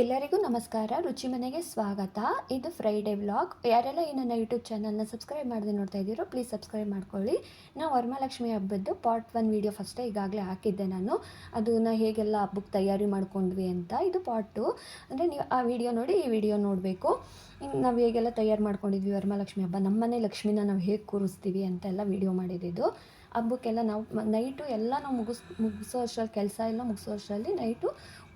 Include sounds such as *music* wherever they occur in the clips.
ಎಲ್ಲರಿಗೂ ನಮಸ್ಕಾರ, ರುಚಿ ಮನೆಗೆ ಸ್ವಾಗತ. ಇದು ಫ್ರೈಡೇ ವ್ಲಾಗ್ ಯಾರೆಲ್ಲ ಈ ನನ್ನ ಯೂಟ್ಯೂಬ್ ಚಾನಲ್ನ ಸಬ್ಸ್ಕ್ರೈಬ್ ಮಾಡದೆ ನೋಡ್ತಾ ಇದ್ದೀರೋ ಪ್ಲೀಸ್ ಸಬ್ಸ್ಕ್ರೈಬ್ ಮಾಡ್ಕೊಳ್ಳಿ. ನಾವು ವರಮಹಾಲಕ್ಷ್ಮಿ ಹಬ್ಬದ್ದು ಪಾರ್ಟ್ ಒನ್ ವೀಡಿಯೋ ಫಸ್ಟೇ ಈಗಾಗಲೇ ಹಾಕಿದ್ದೆ ನಾನು. ಅದನ್ನು ಹೇಗೆಲ್ಲ ಹಬ್ಬಕ್ಕೆ ತಯಾರಿ ಮಾಡ್ಕೊಂಡ್ವಿ ಅಂತ ಇದು ಪಾರ್ಟ್ ಟು ಅಂದರೆ ನೀವು ಆ ವಿಡಿಯೋ ನೋಡಿ, ಈ ವಿಡಿಯೋ ನೋಡಬೇಕು. ನಾವು ಹೇಗೆಲ್ಲ ತಯಾರು ಮಾಡ್ಕೊಂಡಿದ್ವಿ ವರಮಹಾಲಕ್ಷ್ಮಿ ಹಬ್ಬ ನಮ್ಮನೆ ಲಕ್ಷ್ಮಿನ ನಾವು ಹೇಗೆ ಕೂರಿಸ್ತೀವಿ ಅಂತೆಲ್ಲ ವಿಡಿಯೋ ಮಾಡಿದ್ದು ಹಬ್ಬಕ್ಕೆಲ್ಲ ನಾವು ನೈಟು ಎಲ್ಲ ನಾವು ಮುಗಿಸ್, ಮುಗಿಸೋ ಅಷ್ಟರಲ್ಲಿ, ಕೆಲಸ ಎಲ್ಲ ಮುಗಿಸೋ ಅಷ್ಟರಲ್ಲಿ ನೈಟು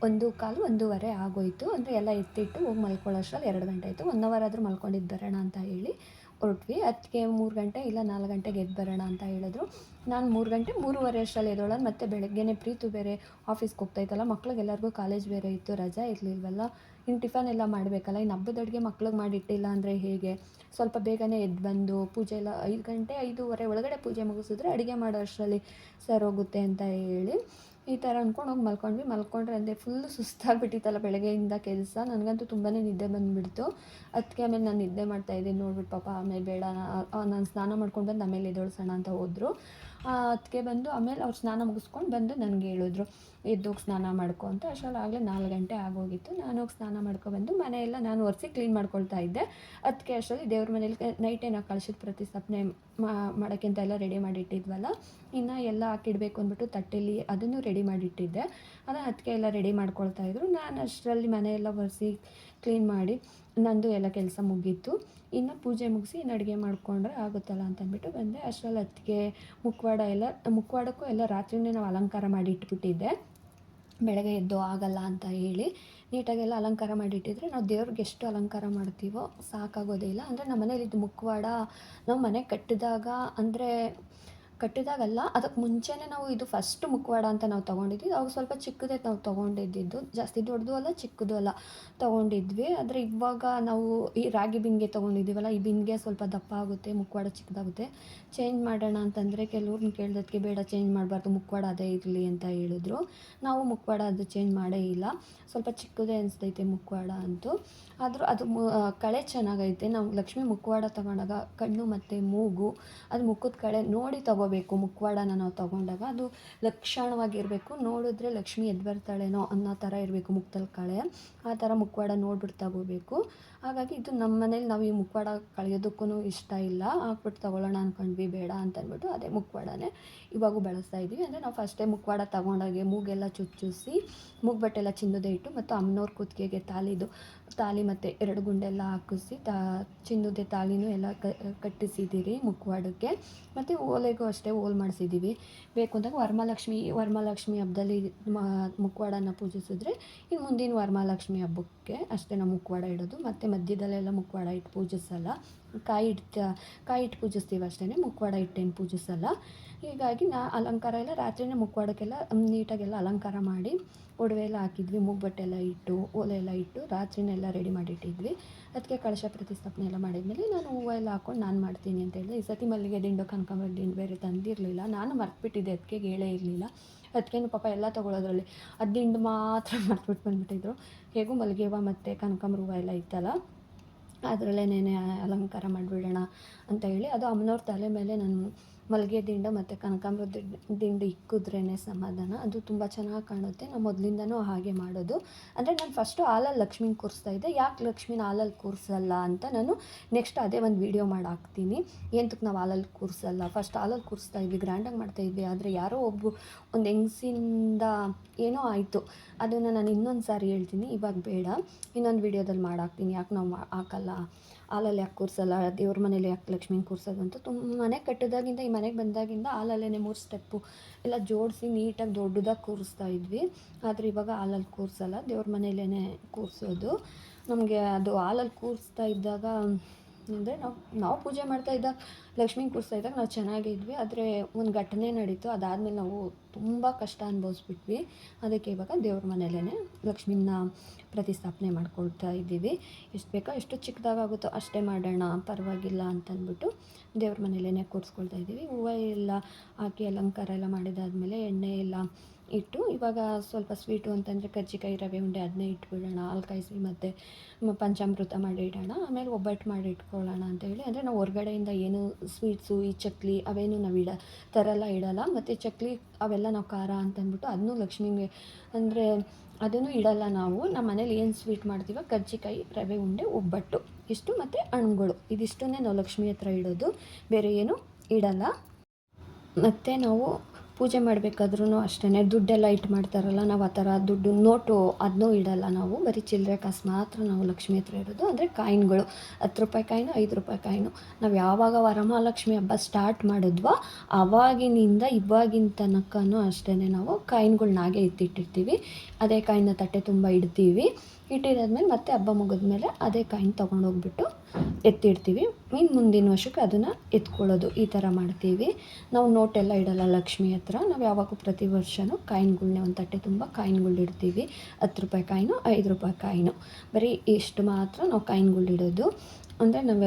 ಒಂದು ಕಾಲು ಒಂದೂವರೆ ಆಗೋಯಿತು ಅಂದರೆ ಎಲ್ಲ ಎತ್ತಿಟ್ಟು ಹೋಗಿ ಮಲ್ಕೊಳ್ಳೋಷ್ಟ್ರಲ್ಲಿ ಎರಡು ಗಂಟೆ ಆಯಿತು. ಒನ್ ಅವರ್ ಆದರೂ ಮಲ್ಕೊಂಡಿದ್ದು ಬರೋಣ ಅಂತ ಹೇಳಿ ಹೊರಟ್ವಿ. ಅದಕ್ಕೆ ಮೂರು ಗಂಟೆ ಇಲ್ಲ ನಾಲ್ಕು ಗಂಟೆಗೆ ಎದ್ದು ಬರೋಣ ಅಂತ ಹೇಳಿದ್ರು. ನಾನು ಮೂರು ಗಂಟೆ ಮೂರುವರೆ ಅಷ್ಟರಲ್ಲಿ ಎದ್ದೋಳೋದು ಮತ್ತು ಬೆಳಗ್ಗೆನೇ ಪ್ರೀತು ಬೇರೆ ಆಫೀಸ್ಗೆ ಹೋಗ್ತಾಯಿತ್ತಲ್ಲ ಮಕ್ಳಿಗೆಲ್ಲರಿಗೂ ಕಾಲೇಜ್ ಬೇರೆ ಇತ್ತು, ರಜಾ ಇರಲಿಲ್ವಲ್ಲ. ಇನ್ನು ಟಿಫನ್ ಎಲ್ಲ ಮಾಡಬೇಕಲ್ಲ ಇನ್ನು ಹಬ್ಬದ ಅಡುಗೆ ಮಕ್ಳಿಗೆ ಮಾಡಿಟ್ಟಿಲ್ಲ ಅಂದರೆ ಹೇಗೆ? ಸ್ವಲ್ಪ ಬೇಗನೆ ಎದ್ದು ಬಂದು ಪೂಜೆ ಎಲ್ಲ ಐದು ಗಂಟೆ ಐದೂವರೆ ಒಳಗಡೆ ಪೂಜೆ ಮುಗಿಸಿದ್ರೆ ಅಡುಗೆ ಮಾಡೋ ಅಷ್ಟರಲ್ಲಿ ಸರ್ ಹೋಗುತ್ತೆ ಅಂತ ಹೇಳಿ ಈ ಥರ ಅಂದ್ಕೊಂಡು ಹೋಗಿ ಮಲ್ಕೊಂಡ್ವಿ. ಮಲ್ಕೊಂಡ್ರೆ ಅಂದರೆ ಫುಲ್ಲು ಸುಸ್ತಾಗಿಬಿಟ್ಟಿತ್ತಲ್ಲ ಬೆಳಗ್ಗೆಯಿಂದ ಕೆಲಸ. ನನಗಂತೂ ತುಂಬಾ ನಿದ್ದೆ ಬಂದುಬಿಡ್ತು. ಅದಕ್ಕೆ ಆಮೇಲೆ ನಾನು ನಿದ್ದೆ ಮಾಡ್ತಾಯಿದ್ದೀನಿ ನೋಡ್ಬಿಟ್ಟು ಪಾಪ ಆಮೇಲೆ ಬೇಡ. ನಾನು ಸ್ನಾನ ಮಾಡ್ಕೊಂಡು ಬಂದು ಆಮೇಲೆ ಎದ್ದೊಳ್ಸೋಣ ಅಂತ ಹೋದರು. ಅದಕ್ಕೆ ಬಂದು ಆಮೇಲೆ ಅವ್ರು ಸ್ನಾನ ಮುಗಿಸ್ಕೊಂಡು ಬಂದು ನನಗೆ ಹೇಳಿದ್ರು ಎದ್ದೋಗಿ ಸ್ನಾನ ಮಾಡ್ಕೊ ಅಂತ. ಅಷ್ಟರಲ್ಲಿ ಆಗಲೇ ನಾಲ್ಕು ಗಂಟೆ ಆಗೋಗಿತ್ತು. ನಾನು ಹೋಗಿ ಸ್ನಾನ ಮಾಡ್ಕೊಬಂದು ಮನೆಯೆಲ್ಲ ನಾನು ಒರೆಸಿ ಕ್ಲೀನ್ ಮಾಡ್ಕೊಳ್ತಾ ಇದ್ದೆ. ಅದಕ್ಕೆ ಅಷ್ಟರಲ್ಲಿ ದೇವ್ರ ಮನೇಲಿ ನೈಟ್ ನಾವು ಕಳಿಸಿದ ಪ್ರತಿ ಮಾಡೋಕ್ಕೆ ಅಂತ ಎಲ್ಲ ರೆಡಿ ಮಾಡಿಟ್ಟಿದ್ವಲ್ಲ. ಇನ್ನು ಎಲ್ಲ ಹಾಕಿಡಬೇಕು ಅಂದ್ಬಿಟ್ಟು ತಟ್ಟೆಲಿ ಅದನ್ನು ರೆಡಿ ಮಾಡಿಟ್ಟಿದ್ದೆ. ಅದು ಅದಕ್ಕೆ ಎಲ್ಲ ರೆಡಿ ಮಾಡ್ಕೊಳ್ತಾ ಇದ್ರು. ನಾನು ಅಷ್ಟರಲ್ಲಿ ಮನೆಯೆಲ್ಲ ಒರೆಸಿ ಕ್ಲೀನ್ ಮಾಡಿ ನಂದು ಎಲ್ಲ ಕೆಲಸ ಮುಗೀತು. ಇನ್ನು ಪೂಜೆ ಮುಗಿಸಿ ಇನ್ನು ಅಡುಗೆ ಮಾಡಿಕೊಂಡ್ರೆ ಆಗುತ್ತಲ್ಲ ಅಂತಂದ್ಬಿಟ್ಟು ಬಂದೆ. ಅಷ್ಟರಲ್ಲಿ ಅದಕ್ಕೆ ಮುಖವಾಡ ಎಲ್ಲ ಮುಖವಾಡಕ್ಕೂ ಎಲ್ಲ ರಾತ್ರಿನೇ ನಾವು ಅಲಂಕಾರ ಮಾಡಿ ಇಟ್ಬಿಟ್ಟಿದ್ದೆ. ಬೆಳಗ್ಗೆ ಎದ್ದು ಆಗಲ್ಲ ಅಂತ ಹೇಳಿ ನೀಟಾಗೆಲ್ಲ ಅಲಂಕಾರ ಮಾಡಿಟ್ಟಿದ್ರೆ ನಾವು ದೇವ್ರಿಗೆ ಎಷ್ಟು ಅಲಂಕಾರ ಮಾಡ್ತೀವೋ ಸಾಕಾಗೋದೇ ಇಲ್ಲ. ಅಂದರೆ ನಮ್ಮ ಮನೇಲಿದ್ದು ಮುಖವಾಡ ನಾವು ಮನೆ ಕಟ್ಟಿದಾಗ ಅಂದರೆ ಕಟ್ಟಿದಾಗಲ್ಲ ಅದಕ್ಕೆ ಮುಂಚೆನೇ ನಾವು ಇದು ಫಸ್ಟ್ ಮುಖವಾಡ ಅಂತ ನಾವು ತೊಗೊಂಡಿದ್ವಿ. ಅವಾಗ ಸ್ವಲ್ಪ ಚಿಕ್ಕದೇ ನಾವು ತೊಗೊಂಡಿದ್ದಿದ್ದು. ಜಾಸ್ತಿ ದೊಡ್ಡದು ಅಲ್ಲ, ಚಿಕ್ಕದು ಅಲ್ಲ ತೊಗೊಂಡಿದ್ವಿ. ಆದರೆ ಇವಾಗ ನಾವು ಈ ರಾಗಿ ಬಿಂಗೆ ತೊಗೊಂಡಿದ್ದೀವಲ್ಲ, ಈ ಬಿಂಗೆ ಸ್ವಲ್ಪ ದಪ್ಪ ಆಗುತ್ತೆ ಮುಖವಾಡ ಚಿಕ್ಕದಾಗುತ್ತೆ. ಚೇಂಜ್ ಮಾಡೋಣ ಅಂತಂದರೆ ಕೆಲವ್ರನ್ನ ಕೇಳಿದಕ್ಕೆ ಬೇಡ ಚೇಂಜ್ ಮಾಡಬಾರ್ದು ಮುಖವಾಡ ಅದೇ ಇರಲಿ ಅಂತ ಹೇಳಿದ್ರು. ನಾವು ಮುಖವಾಡ ಅದು ಚೇಂಜ್ ಮಾಡೇ ಇಲ್ಲ. ಸ್ವಲ್ಪ ಚಿಕ್ಕದೇ ಅನಿಸ್ತೈತೆ ಮುಖವಾಡ ಅಂತೂ. ಆದರೂ ಅದು ಕಳೆ ಚೆನ್ನಾಗೈತೆ. ನಾವು ಲಕ್ಷ್ಮಿ ಮುಖವಾಡ ತಗೊಂಡಾಗ ಕಣ್ಣು ಮತ್ತು ಮೂಗು, ಅದು ಮುಖದ ಕಳೆ ನೋಡಿ ತಗೋಬೇಕು. ಮುಖವಾಡನ ನಾವು ತಗೊಂಡಾಗ ಅದು ಲಕ್ಷಣವಾಗಿರಬೇಕು. ನೋಡಿದ್ರೆ ಲಕ್ಷ್ಮಿ ಎದ್ದು ಬರ್ತಾಳೇನೋ ಅನ್ನೋ ಥರ ಇರಬೇಕು ಮುಖದಲ್ಲಿ ಕಳೆ. ಆ ಥರ ಮುಖವಾಡ ನೋಡ್ಬಿಟ್ಟು ತಗೋಬೇಕು. ಹಾಗಾಗಿ ಇದು ನಮ್ಮ ಮನೇಲಿ ನಾವು ಈ ಮುಖವಾಡ ಕಳೆಯೋದಕ್ಕೂ ಇಷ್ಟ ಇಲ್ಲ. ಹಾಕ್ಬಿಟ್ಟು ತೊಗೊಳ್ಳೋಣ ಅಂದ್ಕೊಂಡ್ವಿ ಬೇಡ ಅಂತ ಅಂದ್ಬಿಟ್ಟು ಅದೇ ಮುಕ್ವಾಡನೇ ಇವಾಗೂ ಬಳಸ್ತಾ ಇದ್ದೀವಿ ಅಂದರೆ ನಾವು ಫಸ್ಟೇ ಮುಖವಾಡ ತೊಗೊಂಡಾಗೆ ಮೂಗೆಲ್ಲ ಚುಚ್ಚಿಸಿ ಮೂಗ್ಬಟ್ಟೆಲ್ಲ ಚಿನ್ನದೇ ಇಟ್ಟು ಮತ್ತು ಅಮ್ಮನವ್ರ ಕುತ್ತಿಗೆಗೆ ತಾಲಿದು, ತಾಲಿ ಮತ್ತು ಎರಡು ಗುಂಡೆಲ್ಲ ಹಾಕಿಸಿ, ತಾ, ಚಿನ್ನದೆ ತಾಲಿನೂ ಎಲ್ಲ ಕಟ್ಟಿಸಿದ್ದೀರಿ ಮುಖವಾಡಕ್ಕೆ ಮತ್ತು ಓಲೆಗೂ ಅಷ್ಟೇ ಓಲ್ ಮಾಡಿಸಿದ್ದೀವಿ. ಬೇಕು ಅಂದಾಗ ವರಮಹಾಲಕ್ಷ್ಮಿ ವರಮಹಾಲಕ್ಷ್ಮಿ ಹಬ್ಬದಲ್ಲಿ ಮುಖವಾಡನ ಪೂಜಿಸಿದ್ರೆ ಇನ್ನು ಮುಂದಿನ ವರಮಹಾಲಕ್ಷ್ಮಿ ಹಬ್ಬಕ್ಕೆ ಅಷ್ಟೇ ನಾವು ಮುಖವಾಡ ಇಡೋದು. ಮತ್ತು ಮಧ್ಯದಲ್ಲೆಲ್ಲ ಮುಖವಾಡ ಇಟ್ಟು ಪೂಜಿಸಲ್ಲ. ಕಾಯಿ ಇಟ್ಟು ಕಾಯಿ ಇಟ್ಟು ಪೂಜಿಸ್ತೀವಿ ಅಷ್ಟೇ ಮುಖವಾಡ ಇಟ್ಟೇನು ಪೂಜಿಸಲ್ಲ. ಹೀಗಾಗಿ ನಾ ಅಲಂಕಾರ ಎಲ್ಲ ರಾತ್ರಿನೇ ಮುಖವಾಡಕ್ಕೆಲ್ಲ ನೀಟಾಗೆಲ್ಲ ಅಲಂಕಾರ ಮಾಡಿ ಒಡವೆ ಎಲ್ಲ ಹಾಕಿದ್ವಿ ಮೂಗ್ಬಟ್ಟೆ ಎಲ್ಲ ಇಟ್ಟು ಓಲೆ ಎಲ್ಲ ಇಟ್ಟು ರಾತ್ರಿನೆಲ್ಲ ರೆಡಿ ಮಾಡಿಟ್ಟಿದ್ವಿ ಅದಕ್ಕೆ ಕಳಶ ಪ್ರತಿಷ್ಠಾಪನೆ ಎಲ್ಲ ಮಾಡಿದ್ಮೇಲೆ ನಾನು ಹೂವು ಎಲ್ಲ ಹಾಕ್ಕೊಂಡು ನಾನು ಮಾಡ್ತೀನಿ ಅಂತ ಹೇಳಿದೆ. ಈ ಸತಿ ಮಲ್ಲಿಗೆ ದಿಂಡು ಕನಕಂಬರ ದಿಂಡು ಬೇರೆ ತಂದಿರಲಿಲ್ಲ. ನಾನು ಮರ್ತ್ಬಿಟ್ಟಿದ್ದೆ, ಅದಕ್ಕೆ ಹೇಳೇ ಇರಲಿಲ್ಲ. ಅದಕ್ಕೇನು ಪಾಪ ಎಲ್ಲ ತೊಗೊಳೋದ್ರಲ್ಲಿ. ಅದು ದಿಂಡು ಮಾತ್ರ *laughs* ಮರ್ತ್ಬಿಟ್ಟು ಬಂದುಬಿಟ್ಟಿದ್ರು. ಹೇಗೂ ಮಲ್ಲಿಗೆ ಮತ್ತು ಕನಕಾಂಬ್ರ ಹೂವು ಎಲ್ಲ ಇತ್ತಲ್ಲ ಅದರಲ್ಲೇನೇ ಅಲಂಕಾರ ಮಾಡಿಬಿಡೋಣ ಅಂತ ಹೇಳಿ, ಅದು ಅಮ್ಮನವ್ರ ತಲೆ ಮೇಲೆ ನಾನು ಮಲ್ಲಿಗೆ ದಿಂಡ ಮತ್ತು ಕನಕಾಂಬ್ರ ದಿಂಡು ಇಕ್ಕಿದ್ರೇ ಸಮಾಧಾನ. ಅದು ತುಂಬ ಚೆನ್ನಾಗಿ ಕಾಣುತ್ತೆ. ನಾವು ಮೊದಲಿಂದನೂ ಹಾಗೆ ಮಾಡೋದು. ಅಂದರೆ ನಾನು ಫಸ್ಟು ಹಾಲಲ್ಲಿ ಲಕ್ಷ್ಮೀನ ಕೂರಿಸ್ತಾ ಇದ್ದೆ. ಯಾಕೆ ಲಕ್ಷ್ಮೀನ ಹಾಲಲ್ಲಿ ಕೂರಿಸಲ್ಲ ಅಂತ ನಾನು ನೆಕ್ಸ್ಟ್ ಅದೇ ಒಂದು ವೀಡಿಯೋ ಮಾಡಿ ಹಾಕ್ತೀನಿ ಎಂತಕ್ಕೆ ನಾವು ಹಾಲಲ್ಲಿ ಕೂರಿಸಲ್ಲ? ಫಸ್ಟ್ ಹಾಲಲ್ಲಿ ಕೂರಿಸ್ತಾ ಇದ್ವಿ ಗ್ರ್ಯಾಂಡಾಗಿ ಮಾಡ್ತಾ ಇದ್ವಿ. ಆದರೆ ಯಾರೋ ಒಬ್ಬ ಒಂದು ಹೆಂಗಸಿಂದ ಏನೋ ಆಯಿತು. ಅದನ್ನು ನಾನು ಇನ್ನೊಂದು ಸಾರಿ ಹೇಳ್ತೀನಿ. ಇವಾಗ ಬೇಡ. ಇನ್ನೊಂದು ವೀಡಿಯೋದಲ್ಲಿ ಮಾಡಾಕ್ತೀನಿ. ಯಾಕೆ ನಾವು ಹಾಕಲ್ಲ? ಹಾಲಲ್ಲಿ ಯಾಕೆ ಕೂರಿಸಲ್ಲ? ದೇವ್ರ ಮನೇಲಿ ಯಾಕೆ ಲಕ್ಷ್ಮೀನ ಕೂರಿಸೋದು ಅಂತ ತುಂಬ ಮನೆ ಕಟ್ಟಿದಾಗಿಂದ ಈ ಮನೆಗೆ ಬಂದಾಗಿಂದ ಹಾಲಲ್ಲೇ ಮೂರು ಸ್ಟೆಪ್ಪು. ಎಲ್ಲ ಜೋಡಿಸಿ ನೀಟಾಗಿ ದೊಡ್ಡದಾಗಿ ಕೂರಿಸ್ತಾ ಇದ್ವಿ. ಆದರೆ ಇವಾಗ ಹಾಲಲ್ಲಿ ಕೂರಿಸಲ್ಲ. ದೇವ್ರ ಮನೇಲೇ ಕೂರಿಸೋದು. ನಮಗೆ ಅದು ಹಾಲಲ್ಲಿ ಕೂರಿಸ್ತಾ ಇದ್ದಾಗ ಅಂದರೆ ನಾವು ನಾವು ಪೂಜೆ ಮಾಡ್ತಾ ಇದ್ದಾಗ ಲಕ್ಷ್ಮೀ ಕೂರಿಸ್ತಾ ಇದ್ದಾಗ ನಾವು ಚೆನ್ನಾಗಿದ್ವಿ. ಆದರೆ ಒಂದು ಘಟನೆ ನಡೀತು. ಅದಾದಮೇಲೆ ನಾವು ತುಂಬ ಕಷ್ಟ ಅನುಭವಿಸ್ಬಿಟ್ವಿ. ಅದಕ್ಕೆ ಇವಾಗ ದೇವ್ರ ಮನೇಲೇ ಲಕ್ಷ್ಮೀನ ಪ್ರತಿಸ್ಥಾಪನೆ ಮಾಡ್ಕೊಳ್ತಾ ಇದ್ದೀವಿ. ಎಷ್ಟು ಬೇಕೋ ಎಷ್ಟು ಚಿಕ್ಕದಾಗುತ್ತೋ ಅಷ್ಟೇ ಮಾಡೋಣ, ಪರವಾಗಿಲ್ಲ ಅಂತಂದ್ಬಿಟ್ಟು ದೇವ್ರ ಮನೇಲೇ ಕೂರಿಸ್ಕೊಳ್ತಾ ಇದ್ದೀವಿ. ಹೂವು ಎಲ್ಲ ಹಾಕಿ ಅಲಂಕಾರ ಎಲ್ಲ ಮಾಡಿದಾದಮೇಲೆ ಎಣ್ಣೆ ಎಲ್ಲ ಇಟ್ಟು ಇವಾಗ ಸ್ವಲ್ಪ ಸ್ವೀಟು ಅಂತಂದರೆ ಕಜ್ಜಿಕಾಯಿ ರವೆ ಉಂಡೆ ಅದನ್ನೇ ಇಟ್ಬಿಡೋಣ ಹಾಲು ಕಾಯಿಸಿ ಮತ್ತು ಪಂಚಾಮೃತ ಮಾಡಿ ಇಡೋಣ, ಆಮೇಲೆ ಒಬ್ಬಟ್ಟು ಮಾಡಿ ಇಟ್ಕೊಳ್ಳೋಣ ಅಂತೇಳಿ ಅಂದರೆ ನಾವು ಹೊರ್ಗಡೆಯಿಂದ ಏನು ಸ್ವೀಟ್ಸು ಈ ಚಕ್ಲಿ ಅವೇನು ನಾವು ಇಡ ತರಲ್ಲ ಇಡಲ್ಲ. ಮತ್ತು ಚಕ್ಲಿ ಅವೆಲ್ಲ ನಾವು ಖಾರ ಅಂತಂದ್ಬಿಟ್ಟು ಅದನ್ನೂ ಲಕ್ಷ್ಮಿಗೆ ಅಂದರೆ ಅದನ್ನು ಇಡಲ್ಲ ನಾವು. ನಮ್ಮ ಮನೇಲಿ ಏನು ಸ್ವೀಟ್ ಮಾಡ್ತೀವೋ ಕಜ್ಜಿಕಾಯಿ ರವೆ ಉಂಡೆ, ಒಬ್ಬಟ್ಟು. ಇಷ್ಟು ಮತ್ತು ಹಣ್ಗಳು ಇದಿಷ್ಟನ್ನೇ ನಾವು ಲಕ್ಷ್ಮಿ ಹತ್ರ ಇಡೋದು. ಬೇರೆ ಏನು ಇಡಲ್ಲ. ಮತ್ತು ನಾವು ಪೂಜೆ ಮಾಡಬೇಕಾದ್ರೂ ಅಷ್ಟೇ ದುಡ್ಡೆಲ್ಲ ಇಟ್ಟು ಮಾಡ್ತಾರಲ್ಲ, ನಾವು ಆ ಥರ ದುಡ್ಡು ನೋಟು ಅದನ್ನೂ ಇಡಲ್ಲ ನಾವು. ಬರೀ ಚಿಲ್ಲರೆ ಕಾಸು ಮಾತ್ರ ನಾವು ಲಕ್ಷ್ಮಿ ಹತ್ರ ಇಡೋದು. ಅಂದರೆ ಕಾಯಿನ್ಗಳು, ಹತ್ತು ರೂಪಾಯಿ ಕಾಯಿನು, ಐದು ರೂಪಾಯಿ ಕಾಯಿನು. ನಾವು ಯಾವಾಗ ವರಮಹಾಲಕ್ಷ್ಮಿ ಹಬ್ಬ ಸ್ಟಾರ್ಟ್ ಮಾಡಿದ್ವೋ ಆವಾಗಿನಿಂದ ಇವಾಗಿನ ತನಕನೂ ಅಷ್ಟೇ ನಾವು ಕಾಯಿನ್ಗಳ್ನ ಹಾಗೆ ಎತ್ತಿಟ್ಟಿರ್ತೀವಿ ಅದೇ ಕಾಯಿನ ತಟ್ಟೆ ತುಂಬ ಇಡ್ತೀವಿ. ಇಟ್ಟಿದಾದ್ಮೇಲೆ ಮತ್ತೆ ಹಬ್ಬ ಮುಗಿದ್ಮೇಲೆ ಅದೇ ಕಾಯಿನ್ ತೊಗೊಂಡೋಗ್ಬಿಟ್ಟು ಎತ್ತಿಡ್ತೀವಿ. ಇನ್ನು ಮುಂದಿನ ವರ್ಷಕ್ಕೆ ಅದನ್ನು ಎತ್ಕೊಳ್ಳೋದು ಈ ಥರ ಮಾಡ್ತೀವಿ. ನಾವು ನೋಟೆಲ್ಲ ಇಡಲ್ಲ ಲಕ್ಷ್ಮಿ ನಾವು ಯಾವಾಗೂ ಪ್ರತಿ ವರ್ಷವೂ ಕಾಯಿನ್ಗಳ್ನೇ ಒಂದು ತಟ್ಟೆ ತುಂಬ ಕಾಯಿನ್ಗಳು ಇಡ್ತೀವಿ. ಹತ್ತು ರೂಪಾಯಿ ಕಾಯಿನು, ಐದು ರೂಪಾಯಿ ಕಾಯಿನು. ಬರೀ ಇಷ್ಟು ಮಾತ್ರ ನಾವು ಕಾಯಿನ್ಗಳು ಇಡೋದು. ಅಂದರೆ ನಾವು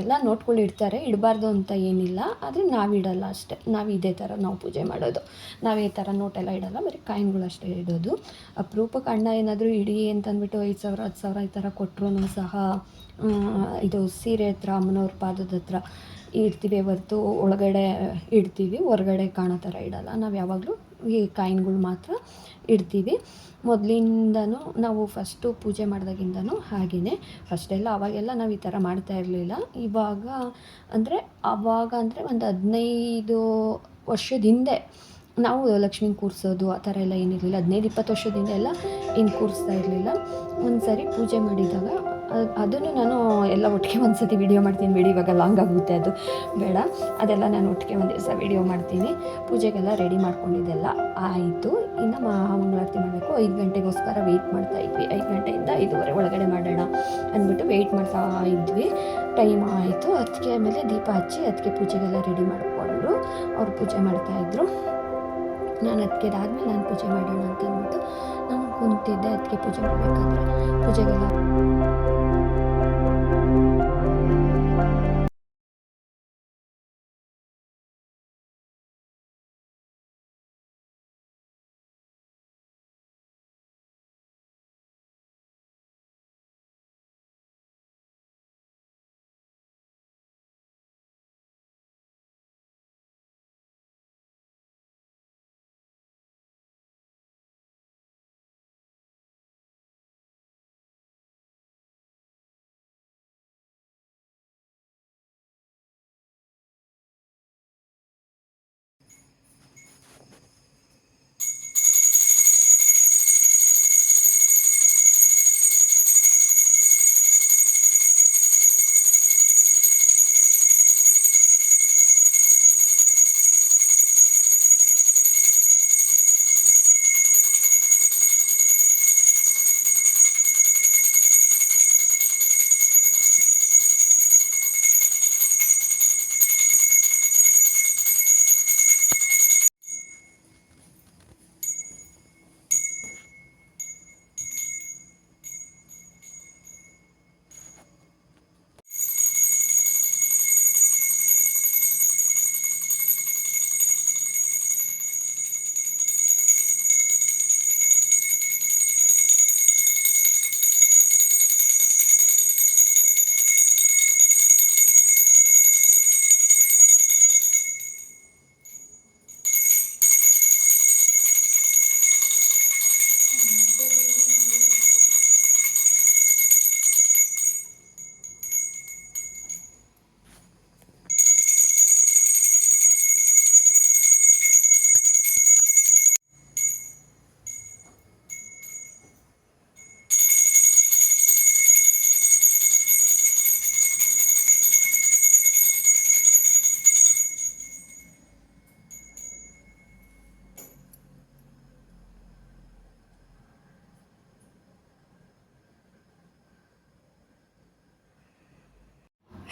ಎಲ್ಲ ನೋಟ್ಗಳು ಇಡ್ತಾರೆ. ಇಡಬಾರ್ದು ಅಂತ ಏನಿಲ್ಲ. ಆದರೆ ನಾವು ಇಡಲ್ಲ ಅಷ್ಟೇ. ನಾವು ಇದೇ ಥರ ನಾವು ಪೂಜೆ ಮಾಡೋದು. ನಾವು ಈ ಥರ ನೋಟೆಲ್ಲ ಇಡಲ್ಲ. ಬರೀ ಕಾಯಿನ್ಗಳು ಅಷ್ಟೇ ಇಡೋದು. ಅಪರೂಪಕ್ಕೆ ಅಣ್ಣ ಏನಾದರೂ ಇಡಿ ಅಂತಂದ್ಬಿಟ್ಟು ಐದು ಸಾವಿರ, ಹತ್ತು ಸಾವಿರ ಈ ಥರ ಕೊಟ್ಟರು ಸಹ ಇದು ಸೀರೆ ಹತ್ರ, ಅಮ್ಮನವ್ರ ಪಾದದ ಹತ್ರ. ಇಡ್ತೀವಿ ಹೊರ್ತು ಒಳಗಡೆ ಇಡ್ತೀವಿ, ಹೊರಗಡೆ ಕಾಣೋ ಥರ ಇಡಲ್ಲ. ನಾವು ಯಾವಾಗಲೂ ಈ ಕಾಯಿನ್ಗಳು ಮಾತ್ರ ಇಡ್ತೀವಿ. ಮೊದಲಿಂದನೂ ನಾವು ಫಸ್ಟು ಪೂಜೆ ಮಾಡಿದಾಗಿಂದನೂ ಹಾಗೆಯೇ ಫಸ್ಟೆಲ್ಲ ಅವಾಗೆಲ್ಲ ನಾವು ಈ ಥರ ಮಾಡ್ತಾ ಇರಲಿಲ್ಲ. ಇವಾಗ ಅಂದರೆ ಆವಾಗ ಅಂದರೆ ಒಂದು ಹದಿನೈದು ವರ್ಷದ ಹಿಂದೆ ನಾವು ಲಕ್ಷ್ಮೀನ ಕೂರಿಸೋದು, ಆ ಥರ ಎಲ್ಲ ಏನಿರಲಿಲ್ಲ. ಹದಿನೈದು, ಇಪ್ಪತ್ತು ವರ್ಷದಿಂದ ಎಲ್ಲ ಏನು ಕೂರಿಸ್ತಾ ಇರಲಿಲ್ಲ. ಒಂದು ಸರಿ ಪೂಜೆ ಮಾಡಿದಾಗ ಅದನ್ನು ನಾನು ಎಲ್ಲ ಒಟ್ಟಿಗೆ ಒಂದು ಸತಿ ವೀಡಿಯೋ ಮಾಡ್ತೀನಿ ಬಿಡಿ, ಇವಾಗ ಲಾಂಗ್ ಆಗುತ್ತೆ ಅದು. ಬೇಡ. ಅದೆಲ್ಲ ನಾನು ಒಟ್ಟಿಗೆ ಒಂದು ದಿವಸ ವೀಡಿಯೋ ಮಾಡ್ತೀನಿ. ಪೂಜೆಗೆಲ್ಲ ರೆಡಿ ಮಾಡ್ಕೊಂಡಿದ್ದೆಲ್ಲ ಆಯಿತು. ಇನ್ನು ಮಹಾಮಂಗಳಾರತಿ ಮಾಡಬೇಕು. ಐದು ಗಂಟೆಗೋಸ್ಕರ ವೆಯ್ಟ್ ಮಾಡ್ತಾ ಇದ್ವಿ. ಐದು ಗಂಟೆಯಿಂದ ಐದುವರೆ ಒಳಗಡೆ ಮಾಡೋಣ ಅಂದ್ಬಿಟ್ಟು ವೆಯ್ಟ್ ಮಾಡ್ತಾ ಇದ್ವಿ. ಟೈಮ್ ಆಯಿತು. ಅದಕ್ಕೆ ಆಮೇಲೆ ದೀಪ ಹಚ್ಚಿ ಅದಕ್ಕೆ ಪೂಜೆಗೆಲ್ಲ ರೆಡಿ ಮಾಡಿಕೊಂಡು ಅವ್ರು ಪೂಜೆ ಮಾಡ್ತಾಯಿದ್ರು ನಾನು ಅದಕ್ಕೆ ಅದಾದಮೇಲೆ ನಾನು ಪೂಜೆ ಮಾಡೋಣ ಅಂತ ಅಂದ್ಬಿಟ್ಟು ನಾನು ಕುಂತಿದ್ದೆ. ಅದಕ್ಕೆ ಪೂಜೆ ಮಾಡಬೇಕಾದ್ರೆ ಪೂಜೆಗೆಲ್ಲ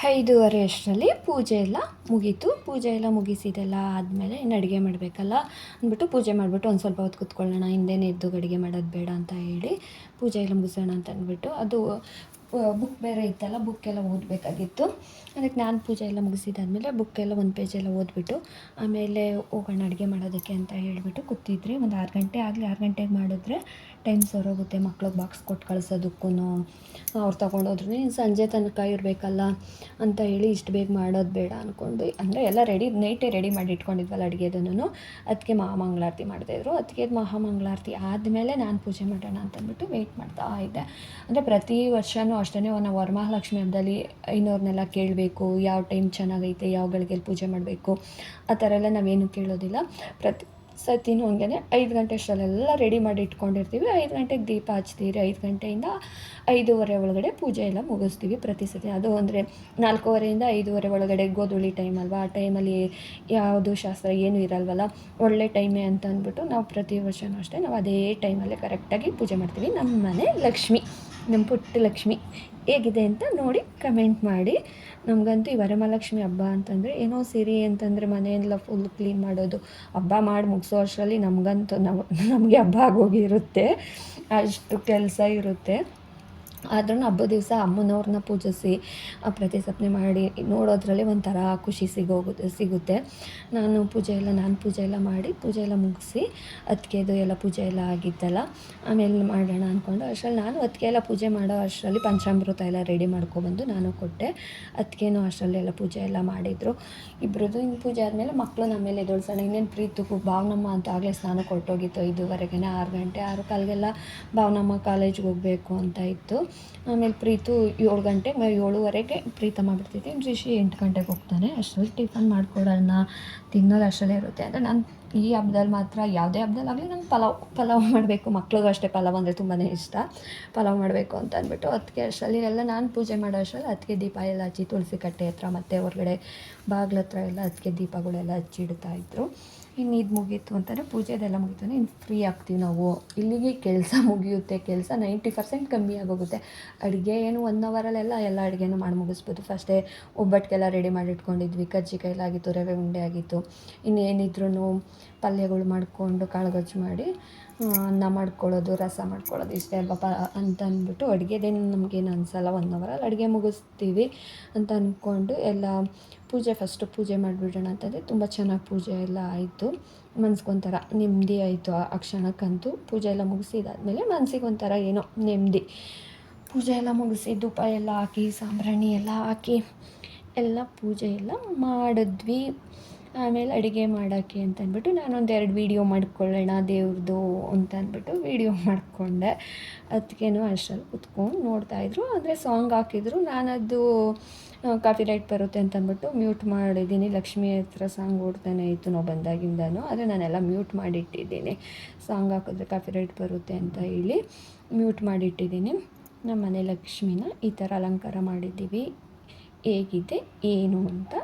ಐದೂವರೆ ಅಷ್ಟರಲ್ಲಿ ಪೂಜೆ ಎಲ್ಲ ಮುಗೀತು. ಪೂಜೆ ಎಲ್ಲ ಮುಗಿಸಿದೆಲ್ಲ ಆದಮೇಲೆ ಇನ್ನು ಅಡುಗೆ ಮಾಡಬೇಕಲ್ಲ ಅಂದ್ಬಿಟ್ಟು ಪೂಜೆ ಮಾಡಿಬಿಟ್ಟು ಒಂದು ಸ್ವಲ್ಪ ಹೊತ್ತು ಕೂತ್ಕೊಳ್ಳೋಣ, ಹಿಂದೇನೆ ಎದ್ದು ಅಡುಗೆ ಮಾಡೋದು ಬೇಡ ಅಂತ ಹೇಳಿ ಪೂಜೆ ಎಲ್ಲ ಮುಗಿಸೋಣ ಅಂತ ಅಂದ್ಬಿಟ್ಟು ಅದು ಬುಕ್ ಬೇರೆ ಇತ್ತಲ್ಲ ಬುಕ್ ಎಲ್ಲ ಓದಬೇಕಾಗಿತ್ತು. ಅದಕ್ಕೆ ನಾನು ಪೂಜೆ ಎಲ್ಲ ಮುಗಿಸಿದಾದ್ಮೇಲೆ ಬುಕ್ ಎಲ್ಲ ಒಂದು ಪೇಜ್ ಎಲ್ಲ ಓದ್ಬಿಟ್ಟು ಆಮೇಲೆ ಹೋಗೋಣ ಅಡುಗೆ ಮಾಡೋದಕ್ಕೆ ಅಂತ ಹೇಳಿಬಿಟ್ಟು ಕೂತಿದ್ರಿ ಒಂದು ಆರು ಗಂಟೆ ಆಗಲಿ, ಆರು ಗಂಟೆಗೆ ಮಾಡಿದ್ರೆ ಟೈಮ್ ಸರೋಗುತ್ತೆ ಮಕ್ಳಿಗೆ ಬಾಕ್ಸ್ ಕೊಟ್ಟು ಕಳ್ಸೋದಕ್ಕೂ ಅವ್ರು ತೊಗೊಂಡೋದ್ರು ಸಂಜೆ ತನಕ ಇರಬೇಕಲ್ಲ ಅಂತ ಹೇಳಿ ಇಷ್ಟು ಬೇಗ ಮಾಡೋದು ಬೇಡ ಅಂದ್ಕೊಂಡು ಅಂದರೆ ಎಲ್ಲ ರೆಡಿ ನೈಟೇ ರೆಡಿ ಮಾಡಿ ಇಟ್ಕೊಂಡಿದ್ವಲ್ಲ ಅಡುಗೆದನ್ನು ಅದಕ್ಕೆ ಮಹಾಮಂಗಳಾರತಿ ಮಾಡ್ತಾಯಿದ್ರು ಅದಕ್ಕೆ ಮಹಾಮಂಗಳಾರತಿ ಆದಮೇಲೆ ನಾನು ಪೂಜೆ ಮಾಡೋಣ ಅಂತಂದ್ಬಿಟ್ಟು ವೆಯ್ಟ್ ಮಾಡ್ತಾ ಇದ್ದೆ. ಅಂದರೆ ಪ್ರತಿ ವರ್ಷವೂ ಅಷ್ಟೇ ನಾವು ವರಮಹಾಲಕ್ಷ್ಮಿ ಹಬ್ಬದಲ್ಲಿ ಐನೋರ್ನೆಲ್ಲ ಕೇಳಬೇಕು, ಯಾವ ಟೈಮ್ ಚೆನ್ನಾಗೈತೆ ಯಾವ ಗಳಿಗೆಯಲ್ಲಿ ಪೂಜೆ ಮಾಡಬೇಕು, ಆ ಥರ ಎಲ್ಲ ನಾವೇನು ಕೇಳೋದಿಲ್ಲ. ಪ್ರತಿ ಸತಿನೂ ಹಂಗೆ ಐದು ಗಂಟೆ ಅಷ್ಟರಲ್ಲೆಲ್ಲ ರೆಡಿ ಮಾಡಿ ಇಟ್ಕೊಂಡಿರ್ತೀವಿ. ಐದು ಗಂಟೆಗೆ ದೀಪ ಹಚ್ತೀವಿ ಐದು ಗಂಟೆಯಿಂದ ಐದೂವರೆ ಒಳಗಡೆ ಪೂಜೆ ಎಲ್ಲ ಮುಗಿಸ್ತೀವಿ ಪ್ರತಿ ಸತಿ. ಅದು ಅಂದರೆ ನಾಲ್ಕೂವರೆಯಿಂದ ಐದೂವರೆ ಒಳಗಡೆ ಗೋಧೂಳಿ ಟೈಮ್ ಅಲ್ವಾ? ಆ ಟೈಮಲ್ಲಿ ಯಾವುದು ಶಾಸ್ತ್ರ ಏನು ಇರಲ್ವಲ್ಲ? ಒಳ್ಳೆ ಟೈಮೇ ಅಂತ ಅಂದ್ಬಿಟ್ಟು ನಾವು ಪ್ರತಿ ವರ್ಷವೂ ಅಷ್ಟೇ ನಾವು ಅದೇ ಟೈಮಲ್ಲೇ ಕರೆಕ್ಟಾಗಿ ಪೂಜೆ ಮಾಡ್ತೀವಿ. ನಮ್ಮ ಮನೆ ಲಕ್ಷ್ಮಿ. ನಮ್ಮ ಪುಟ್ಟ ಲಕ್ಷ್ಮಿ. ಹೇಗಿದೆ ಅಂತ ನೋಡಿ ಕಮೆಂಟ್ ಮಾಡಿ. ನಮಗಂತೂ ಈ ವರಮಹಾಲಕ್ಷ್ಮಿ ಹಬ್ಬ ಅಂತಂದರೆ ಏನೋ ಸಿರಿ ಅಂತಂದರೆ ಮನೆಯೆಲ್ಲ ಫುಲ್ ಕ್ಲೀನ್ ಮಾಡೋದು. ಹಬ್ಬ ಮಾಡಿ ಮುಗಿಸೋ ಅಷ್ಟರಲ್ಲಿ ನಮಗಂತೂ ನಮಗೆ ಹಬ್ಬ ಆಗೋಗಿರುತ್ತೆ. ಅಷ್ಟು ಕೆಲಸ ಇರುತ್ತೆ. ಆದ್ರೂ ಹಬ್ಬದ ದಿವಸ ಅಮ್ಮನವ್ರನ್ನ ಪೂಜಿಸಿ ಪ್ರತಿಸಪ್ನೆ ಮಾಡಿ ನೋಡೋದ್ರಲ್ಲಿ ಒಂಥರ ಖುಷಿ ಸಿಗೋಗುತ್ತೆ ಸಿಗುತ್ತೆ. ನಾನು ಪೂಜೆ ಎಲ್ಲ, ನಾನು ಪೂಜೆ ಎಲ್ಲ ಮಾಡಿ ಪೂಜೆ ಎಲ್ಲ ಮುಗಿಸಿ ಅತ್ತಿಗೆದು ಎಲ್ಲ ಪೂಜೆ ಎಲ್ಲ ಆಗಿತ್ತಲ್ಲ, ಆಮೇಲೆ ಮಾಡೋಣ ಅಂದ್ಕೊಂಡು ಅಷ್ಟರಲ್ಲಿ ನಾನು ಅತ್ತಿಗೆ ಎಲ್ಲ ಪೂಜೆ ಮಾಡೋ ಅಷ್ಟರಲ್ಲಿ ಪಂಚಾಮೃತ ಎಲ್ಲ ರೆಡಿ ಮಾಡ್ಕೊಬಂದು ನಾನು ಕೊಟ್ಟೆ. ಅತ್ತಿಗೆನೂ ಅಷ್ಟರಲ್ಲಿ ಎಲ್ಲ ಪೂಜೆ ಎಲ್ಲ ಮಾಡಿದರು. ಇಬ್ಬರದ್ದು ಇನ್ನು ಪೂಜೆ ಆದಮೇಲೆ ಮಕ್ಕಳು ನಮ್ಮ ಮೇಲೆ ಎದೊಳ್ಸೋಣ ಇನ್ನೇನು ಪ್ರೀತಿಗೂ ಭಾವನಮ್ಮ ಅಂತ ಆಗಲೇ ಸ್ನಾನ ಕೊಟ್ಟೋಗಿತ್ತು ಐದುವರೆಗೆ ಆರು ಗಂಟೆ, ಆರು ಕಾಲಿಗೆಲ್ಲ ಭಾವನಮ್ಮ ಕಾಲೇಜ್ಗೆ ಹೋಗಬೇಕು ಅಂತ ಇತ್ತು. ಆಮೇಲೆ ಪ್ರೀತು ಏಳು ಗಂಟೆ ಏಳುವರೆಗೆ ಪ್ರೀತ ಬಿಡ್ತೈತಿ ರಿಷಿ ಎಂಟು ಗಂಟೆಗೆ ಹೋಗ್ತಾನೆ. ಅಷ್ಟರಲ್ಲಿ ಟಿಫನ್ ಮಾಡಿಕೊಡೋಣ, ತಿನ್ನೋದು ಅಷ್ಟರಲ್ಲೇ ಇರುತ್ತೆ. ಅಂದರೆ ನಾನು ಈ ಹಬ್ದಲ್ಲಿ ಮಾತ್ರ ಯಾವುದೇ ಹಬ್ದಲ್ಲಾಗಲಿ ನಾನು ಪಲಾವ್ ಪಲಾವ್ ಮಾಡಬೇಕು. ಮಕ್ಳಿಗೂ ಅಷ್ಟೇ ಪಲಾವ್ ಅಂದರೆ ತುಂಬಾ ಇಷ್ಟ. ಪಲಾವ್ ಮಾಡಬೇಕು ಅಂತ ಅಂದ್ಬಿಟ್ಟು ಅದಕ್ಕೆ ಅಷ್ಟರಲ್ಲಿ ಎಲ್ಲ ನಾನು ಪೂಜೆ ಮಾಡೋ ಅಷ್ಟರಲ್ಲಿ ಅದಕ್ಕೆ ದೀಪ ಎಲ್ಲ ಹಚ್ಚಿ, ತುಳಸಿ ಕಟ್ಟೆ ಹತ್ರ ಮತ್ತು ಹೊರಗಡೆ ಬಾಗ್ಲ ಹತ್ರ ಎಲ್ಲ ಅದಕ್ಕೆ ದೀಪಗಳೆಲ್ಲ ಹಚ್ಚಿಡ್ತಾ ಇದ್ರು. ಇನ್ನು ಇದು ಮುಗೀತು ಅಂತಂದರೆ ಪೂಜೆದೆಲ್ಲ ಮುಗೀತು ಅಂದರೆ ಇನ್ನು ಫ್ರೀ ಆಗ್ತೀವಿ ನಾವು. ಇಲ್ಲಿಗೆ ಕೆಲಸ ಮುಗಿಯುತ್ತೆ, ಕೆಲಸ ನೈಂಟಿ ಪರ್ಸೆಂಟ್ ಕಮ್ಮಿ ಆಗೋಗುತ್ತೆ. ಅಡುಗೆ ಏನು ಒನ್ ಅವರಲ್ಲೆಲ್ಲ ಎಲ್ಲ ಅಡುಗೆನೂ ಮಾಡಿ ಮುಗಿಸ್ಬೋದು. ಫಸ್ಟೇ ಒಬ್ಬಟ್ಟಿಗೆಲ್ಲ ರೆಡಿ ಮಾಡಿ ಇಟ್ಕೊಂಡಿದ್ವಿ. ಕಜ್ಜಿ ಎಲ್ಲ ಆಗಿತ್ತು ರವೆ ಉಂಡೆ ಆಗಿತ್ತು. ಇನ್ನೇನಿದ್ರೂ ಪಲ್ಯಗಳು ಮಾಡಿಕೊಂಡು ಕಾಳು ಗಜ್ಜು ಮಾಡಿ ಅನ್ನ ಮಾಡ್ಕೊಳ್ಳೋದು, ರಸ ಮಾಡ್ಕೊಳ್ಳೋದು, ಇಷ್ಟೇ ಅಲ್ವಾ ಪ, ಅಂತ ಅಂದ್ಬಿಟ್ಟು ಅಡುಗೆದೇನು ನಮಗೇನು ಅನಿಸಲ್ಲ. ಒನ್ ಅವರಲ್ಲಿ ಅಡುಗೆ ಮುಗಿಸ್ತೀವಿ ಅಂತ ಅಂದ್ಕೊಂಡು ಎಲ್ಲ ಪೂಜೆ ಫಸ್ಟು ಪೂಜೆ ಮಾಡಿಬಿಡೋಣ ಅಂತಂದರೆ ತುಂಬ ಚೆನ್ನಾಗಿ ಪೂಜೆ ಎಲ್ಲ ಆಯಿತು. ಮನ್ಸಿಗೊಂಥರ ನೆಮ್ಮದಿ ಆಯಿತು ಆ ಕ್ಷಣಕ್ಕಂತೂ. ಪೂಜೆ ಎಲ್ಲ ಮುಗಿಸಿದಾದ್ಮೇಲೆ ಮನ್ಸಿಗೆ ಒಂಥರ ಏನೋ ನೆಮ್ಮದಿ. ಪೂಜೆ ಎಲ್ಲ ಮುಗಿಸಿ ಧೂಪ ಎಲ್ಲ ಹಾಕಿ, ಸಾಂಬ್ರಾಣಿ ಎಲ್ಲ ಹಾಕಿ, ಎಲ್ಲ ಪೂಜೆ ಎಲ್ಲ ಮಾಡಿದ್ವಿ. ಆಮೇಲೆ ಅಡುಗೆ ಮಾಡೋಕ್ಕೆ ಅಂತ ಅಂದ್ಬಿಟ್ಟು ನಾನೊಂದು ಎರಡು ವೀಡಿಯೋ ಮಾಡ್ಕೊಳ್ಳೋಣ ದೇವ್ರದ್ದು ಅಂತ ಅಂದ್ಬಿಟ್ಟು ವೀಡಿಯೋ ಮಾಡಿಕೊಂಡೆ. ಅದಕ್ಕೇನು ಅಷ್ಟರಲ್ಲಿ ಕುತ್ಕೊಂಡು ನೋಡ್ತಾಯಿದ್ರು ಆದರೆ ಸಾಂಗ್ ಹಾಕಿದ್ರು. ನಾನದು ಕಾಪಿ ರೈಟ್ ಬರುತ್ತೆ ಅಂತ ಅಂದ್ಬಿಟ್ಟು ಮ್ಯೂಟ್ ಮಾಡಿದ್ದೀನಿ. ಲಕ್ಷ್ಮಿ ಹತ್ರ ಸಾಂಗ್ ಓಡ್ತಾನೆ ಇತ್ತು ನಾವು ಬಂದಾಗಿಂದನೂ. ಆದರೆ ನಾನೆಲ್ಲ ಮ್ಯೂಟ್ ಮಾಡಿಟ್ಟಿದ್ದೀನಿ. ಸಾಂಗ್ ಹಾಕಿದ್ರೆ ಕಾಫಿ ರೈಟ್ ಬರುತ್ತೆ ಅಂತ ಹೇಳಿ ಮ್ಯೂಟ್ ಮಾಡಿಟ್ಟಿದ್ದೀನಿ. ನಮ್ಮ ಮನೆ ಲಕ್ಷ್ಮಿನ ಈ ಥರ ಅಲಂಕಾರ ಮಾಡಿದ್ದೀವಿ. ಹೇಗಿದೆ, ಏನು ಅಂತ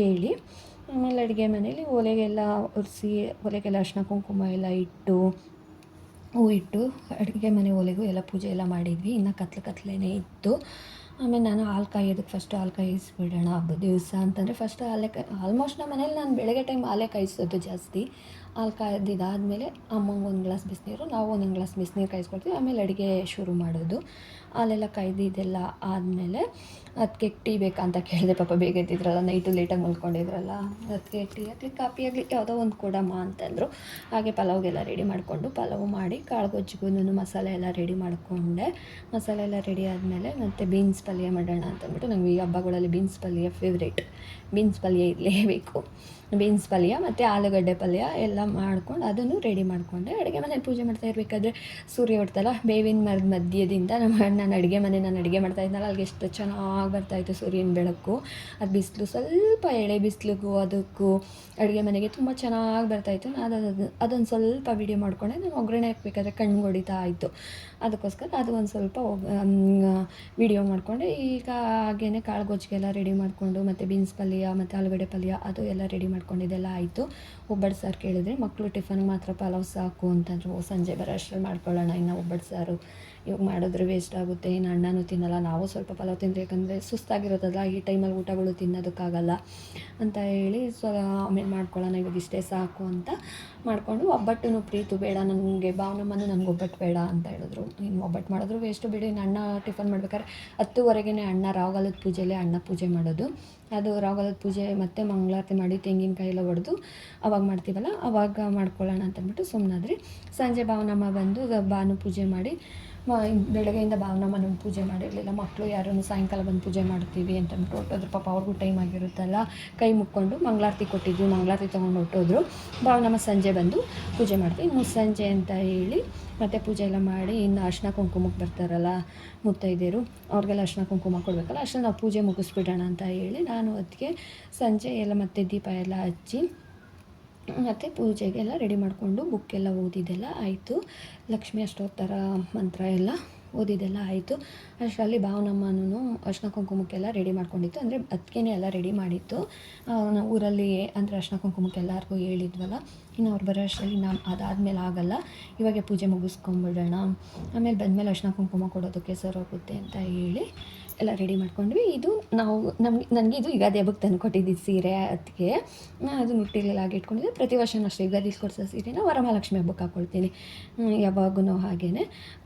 ಹೇಳಿ. ಆಮೇಲೆ ಅಡುಗೆ ಮನೇಲಿ ಒಲೆಗೆಲ್ಲ ಒರೆಸಿ, ಒಲೆಗೆಲ್ಲ ಅರ್ಶಿನ ಕುಂಕುಮ ಎಲ್ಲ ಇಟ್ಟು, ಹೂ ಇಟ್ಟು ಅಡುಗೆ ಮನೆ ಒಲೆಗೂ ಎಲ್ಲ ಪೂಜೆ ಎಲ್ಲ ಮಾಡಿದ್ವಿ. ಇನ್ನು ಕತ್ಲೆ ಕತ್ಲೇ ಇತ್ತು. ಆಮೇಲೆ ನಾನು ಹಾಲು ಕಾಯೋದಕ್ಕೆ ಫಸ್ಟು ಹಾಲು ಕಾಯಿಸ್ಬಿಡೋಣ ಹಬ್ಬದ ದಿವಸ ಅಂತಂದರೆ ಫಸ್ಟ್ ಹಾಲೇ ಕಾಯಿ ಆಲ್ಮೋಸ್ಟ್ ನಮ್ಮ ಮನೇಲಿ ನಾನು ಬೆಳಗ್ಗೆ ಟೈಮ್ ಹಾಲೇ ಕಾಯಿಸೋದು ಜಾಸ್ತಿ. ಹಾಲು ಕಾದಿದ್ದಾದಮೇಲೆ ಅಮ್ಮಂಗೆ ಒಂದು ಗ್ಲಾಸ್ ಬಿಸಿನೀರು, ನಾವು ಒಂದೊಂದು ಗ್ಲಾಸ್ ಬಿಸಿನೀರು ಕಾಯಿಸ್ಕೊಳ್ತೀವಿ. ಆಮೇಲೆ ಅಡುಗೆ ಶುರು ಮಾಡೋದು. ಹಾಲೆಲ್ಲ ಕಾಯ್ದಿದ್ದೆಲ್ಲ ಆದಮೇಲೆ ಅದಕ್ಕೆ ಟೀ ಬೇಕಾ ಅಂತ ಕೇಳಿದೆ. ಪಾಪ ಬೇಗ ಎದ್ದಿದ್ರಲ್ಲ, ನೈಟು ಲೇಟಾಗಿ ಮಲ್ಕೊಂಡಿದ್ರಲ್ಲ ಅದಕ್ಕೆ ಟೀ ಆಗಲಿ ಕಾಫಿ ಆಗಲಿ, ಯಾವುದೋ ಒಂದು ಕೊಡಮ್ಮ ಅಂತಂದರು. ಹಾಗೆ ಪಲಾವ್ಗೆಲ್ಲ ರೆಡಿ ಮಾಡಿಕೊಂಡು ಪಲಾವ್ ಮಾಡಿ ಕಾಳು ಗೊಜ್ಜಿಗೂ ಮಸಾಲೆ ಎಲ್ಲ ರೆಡಿ ಮಾಡಿಕೊಂಡೆ. ಮಸಾಲೆ ಎಲ್ಲ ರೆಡಿ ಆದಮೇಲೆ ಮತ್ತು ಬೀನ್ಸ್ ಪಲ್ಯ ಮಾಡೋಣ ಅಂತಂದ್ಬಿಟ್ಟು ನನಗೆ ಈ ಹಬ್ಬಗಳಲ್ಲಿ ಬೀನ್ಸ್ ಪಲ್ಯ ಫೇವ್ರೇಟ್ ಬೀನ್ಸ್ ಪಲ್ಯ ಇರಲೇಬೇಕು. ಬೀನ್ಸ್ ಪಲ್ಯ ಮತ್ತು ಆಲೂಗಡ್ಡೆ ಪಲ್ಯ ಎಲ್ಲ ಮಾಡ್ಕೊಂಡು ಅದನ್ನು ರೆಡಿ ಮಾಡಿಕೊಂಡೆ. ಅಡುಗೆ ಮನೆ ಪೂಜೆ ಮಾಡ್ತಾ ಇರಬೇಕಾದ್ರೆ ಸೂರ್ಯ ಹೊಡ್ತಲ್ಲ, ಬೇವಿನ ಮರದ ಮಧ್ಯದಿಂದ ನಮ್ಮ ನಾನು ಅಡುಗೆ ಮನೆ ನಾನು ಅಡುಗೆ ಮಾಡ್ತಾ ಇದ್ದಲ್ಲ ಅಲ್ಲಿಗೆ ಎಷ್ಟು ಚೆನ್ನಾಗಿ ಬರ್ತಾಯಿತ್ತು ಸೂರ್ಯನ ಬೆಳಕು. ಅದು ಬಿಸಿಲು ಸ್ವಲ್ಪ ಎಳೆ ಬಿಸಿಲಿಗೂ ಅದಕ್ಕೂ ಅಡುಗೆ ಮನೆಗೆ ತುಂಬ ಚೆನ್ನಾಗಿ ಬರ್ತಾಯಿತ್ತು ನಾನು ಅದು ಅದೊಂದು ಸ್ವಲ್ಪ ವೀಡಿಯೋ ಮಾಡ್ಕೊಂಡೆ. ನಾನು ಒಗ್ಗರಣೆ ಹಾಕ್ಬೇಕಾದ್ರೆ ಕಣ್ಣು ಹೊಡಿತಾ ಇತ್ತು. ಅದಕ್ಕೋಸ್ಕರ ಅದು ಒಂದು ಸ್ವಲ್ಪ ವಿಡಿಯೋ ಮಾಡಿಕೊಂಡೆ ಈಗ ಹಾಗೇ ಕಾಳು ಗೊಜ್ಜಿಗೆಲ್ಲ ರೆಡಿ ಮಾಡಿಕೊಂಡು ಮತ್ತು ಬೀನ್ಸ್ ಪಲ್ಯ ಮತ್ತು ಆಲೂಗಡ್ಡೆ ಪಲ್ಯ ಅದು ಎಲ್ಲ ರೆಡಿ ಮಾಡಿ ಮಾಡ್ಕೊಂಡಿದ್ದೆಲ್ಲ ಆಯಿತು. ಒಬ್ಬಟ್ಟು ಸಾರು ಕೇಳಿದ್ರೆ ಮಕ್ಕಳು ಟಿಫನ್ಗೆ ಮಾತ್ರ ಪಲಾವ್ ಸಾಕು ಅಂತಂದರು. ಸಂಜೆ ಬರೋ ಅಷ್ಟರಲ್ಲಿ ಮಾಡ್ಕೊಳ್ಳೋಣ ಇನ್ನು ಒಬ್ಬಟ್ಟು ಸಾರು ಇವಾಗ ಮಾಡಿದ್ರೆ ವೇಸ್ಟ್ ಆಗುತ್ತೆ ಏನು ಅಣ್ಣನೂ ತಿನ್ನಲ್ಲ, ನಾವು ಸ್ವಲ್ಪ ಪಲಾವ್ ತಿಂದರೆ ಯಾಕಂದರೆ ಸುಸ್ತಾಗಿರೋದಲ್ಲ ಈ ಟೈಮಲ್ಲಿ ಊಟಗಳು ತಿನ್ನೋದಕ್ಕಾಗಲ್ಲ ಅಂತ ಹೇಳಿ ಸೊ, ಆಮೇಲೆ ಮಾಡ್ಕೊಳ್ಳೋಣ, ಇವಾಗ ಇಷ್ಟೇ ಸಾಕು ಅಂತ ಮಾಡಿಕೊಂಡು ಒಬ್ಬಟ್ಟು ಪ್ರೀತು ಬೇಡ, ನನಗೆ ಭಾವನಮ್ಮನು ನನಗೆ ಒಬ್ಬಟ್ಟು ಬೇಡ ಅಂತ ಹೇಳಿದ್ರು. ಇನ್ನು ಒಬ್ಬಟ್ಟು ಮಾಡಿದ್ರು ವೇಸ್ಟು ಬಿಡಿ, ಇನ್ನು ಅಣ್ಣ ಟಿಫನ್ ಮಾಡ್ಬೇಕಾದ್ರೆ ಹತ್ತುವರೆಗೆ ಅಣ್ಣ ರಾವಗಾಲದ ಪೂಜೆಲೆ ಅಣ್ಣ ಪೂಜೆ ಮಾಡೋದು. ಅದು ರಾವಗಾಲದ ಪೂಜೆ ಮತ್ತು ಮಂಗಳಾರತಿ ಮಾಡಿ ತೆಂಗಿನಕಾಯಿ ಎಲ್ಲ ಹೊಡೆದು ಅವಾಗ ಮಾಡ್ತೀವಲ್ಲ, ಅವಾಗ ಮಾಡ್ಕೊಳ್ಳೋಣ ಅಂತಂದ್ಬಿಟ್ಟು ಸುಮ್ಮನಾದ್ರಿ ಸಂಜೆ ಭಾವನಮ್ಮ ಬಂದು ಭಾನು ಪೂಜೆ ಮಾಡಿ ಬೆಳಗ್ಗೆಯಿಂದ ಭಾವನಮ್ಮನ ಪೂಜೆ ಮಾಡಿರಲಿಲ್ಲ. ಮಕ್ಕಳು ಯಾರೂ ಸಾಯಂಕಾಲ ಬಂದು ಪೂಜೆ ಮಾಡ್ತೀವಿ ಅಂತ ಅಂದ್ಬಿಟ್ಟು ಹೊಟ್ಟೋದ್ರು ಪಾಪ ಅವ್ರಿಗೂ ಟೈಮ್ ಆಗಿರುತ್ತಲ್ಲ. ಕೈ ಮುಕ್ಕೊಂಡು ಮಂಗಳಾರತಿ ಕೊಟ್ಟಿದ್ವಿ. ಮಂಗಳಾರತಿ ತೊಗೊಂಡು ಹೊಟ್ಟೋದ್ರು ಭಾವನಮ್ಮ ಸಂಜೆ ಬಂದು ಪೂಜೆ ಮಾಡ್ತೀವಿ. ಸಂಜೆ ಅಂತ ಹೇಳಿ ಮತ್ತು ಪೂಜೆ ಎಲ್ಲ ಮಾಡಿ ಇನ್ನು ಅರ್ಶಿನ ಕುಂಕುಮಕ್ಕೆ ಬರ್ತಾರಲ್ಲ ಮುತ್ತೈದೆಯರು, ಅವ್ರಿಗೆಲ್ಲ ಅರ್ಶಿನ ಕುಂಕುಮ ಕೊಡಬೇಕಲ್ಲ. ಅಷ್ಟನ್ನು ನಾವು ಪೂಜೆ ಮುಗಿಸ್ಬಿಡೋಣ ಅಂತ ಹೇಳಿ ನಾನು ಅದಕ್ಕೆ ಸಂಜೆ ಎಲ್ಲ ಮತ್ತೆ ದೀಪ ಎಲ್ಲ ಹಚ್ಚಿ ಮತ್ತು ಪೂಜೆಗೆಲ್ಲ ರೆಡಿ ಮಾಡಿಕೊಂಡು ಬುಕ್ಕೆಲ್ಲ ಓದಿದ್ದೆಲ್ಲ ಆಯಿತು. ಲಕ್ಷ್ಮೀ ಅಷ್ಟೋತ್ತರ ಮಂತ್ರ ಎಲ್ಲ ಓದಿದ್ದೆಲ್ಲ ಆಯಿತು. ಅಷ್ಟರಲ್ಲಿ ಭಾವನಮ್ಮನೂ ಅರ್ಶಿನ ಕುಂಕುಮಕ್ಕೆಲ್ಲ ರೆಡಿ ಮಾಡ್ಕೊಂಡಿತ್ತು. ಅಂದರೆ ಅದಕ್ಕೇನೆ ಎಲ್ಲ ರೆಡಿ ಮಾಡಿತ್ತು. ನಾವು ಊರಲ್ಲಿ ಅಂದರೆ ಅರ್ಶಿನ ಕುಂಕುಮಕ್ಕೆ ಎಲ್ಲರಿಗೂ ಹೇಳಿದ್ವಲ್ಲ, ಇನ್ನು ಅವ್ರು ಬರೋ ಅಷ್ಟರಲ್ಲಿ ನಾವು ಅದಾದಮೇಲೆ ಆಗಲ್ಲ. ಇವಾಗೆ ಪೂಜೆ ಮುಗಿಸ್ಕೊಂಬಿಡೋಣ. ಆಮೇಲೆ ಬಂದಮೇಲೆ ಅರ್ಶಿನ ಕುಂಕುಮ ಕೊಡೋದಕ್ಕೆ ಸರ್ ಹೋಗುತ್ತೆ ಅಂತ ಹೇಳಿ ಎಲ್ಲ ರೆಡಿ ಮಾಡ್ಕೊಂಡ್ವಿ. ಇದು ನಾವು ನಮ್ಗೆ, ನನಗೆ ಇದು ಯುಗಾದಿ ಹಬ್ಬಕ್ಕೆ ತಂದು ಕೊಟ್ಟಿದ್ದು ಸೀರೆ ಅದಕ್ಕೆ ಅದು ಮುಟ್ಟಿಲೆಲ್ಲ ಆಗಿ ಇಟ್ಕೊಂಡಿದ್ದೆ. ಪ್ರತಿ ವರ್ಷನೂ ಅಷ್ಟೇ ಯುಗಾದಿ ಕೊಡಿಸೋ ಸೀರೆನ ವರಮಹಾಲಕ್ಷ್ಮಿ ಹಬ್ಬಕ್ಕೆ ಹಾಕ್ಕೊಳ್ತೀನಿ ಯಾವಾಗೂ ಹಾಗೇ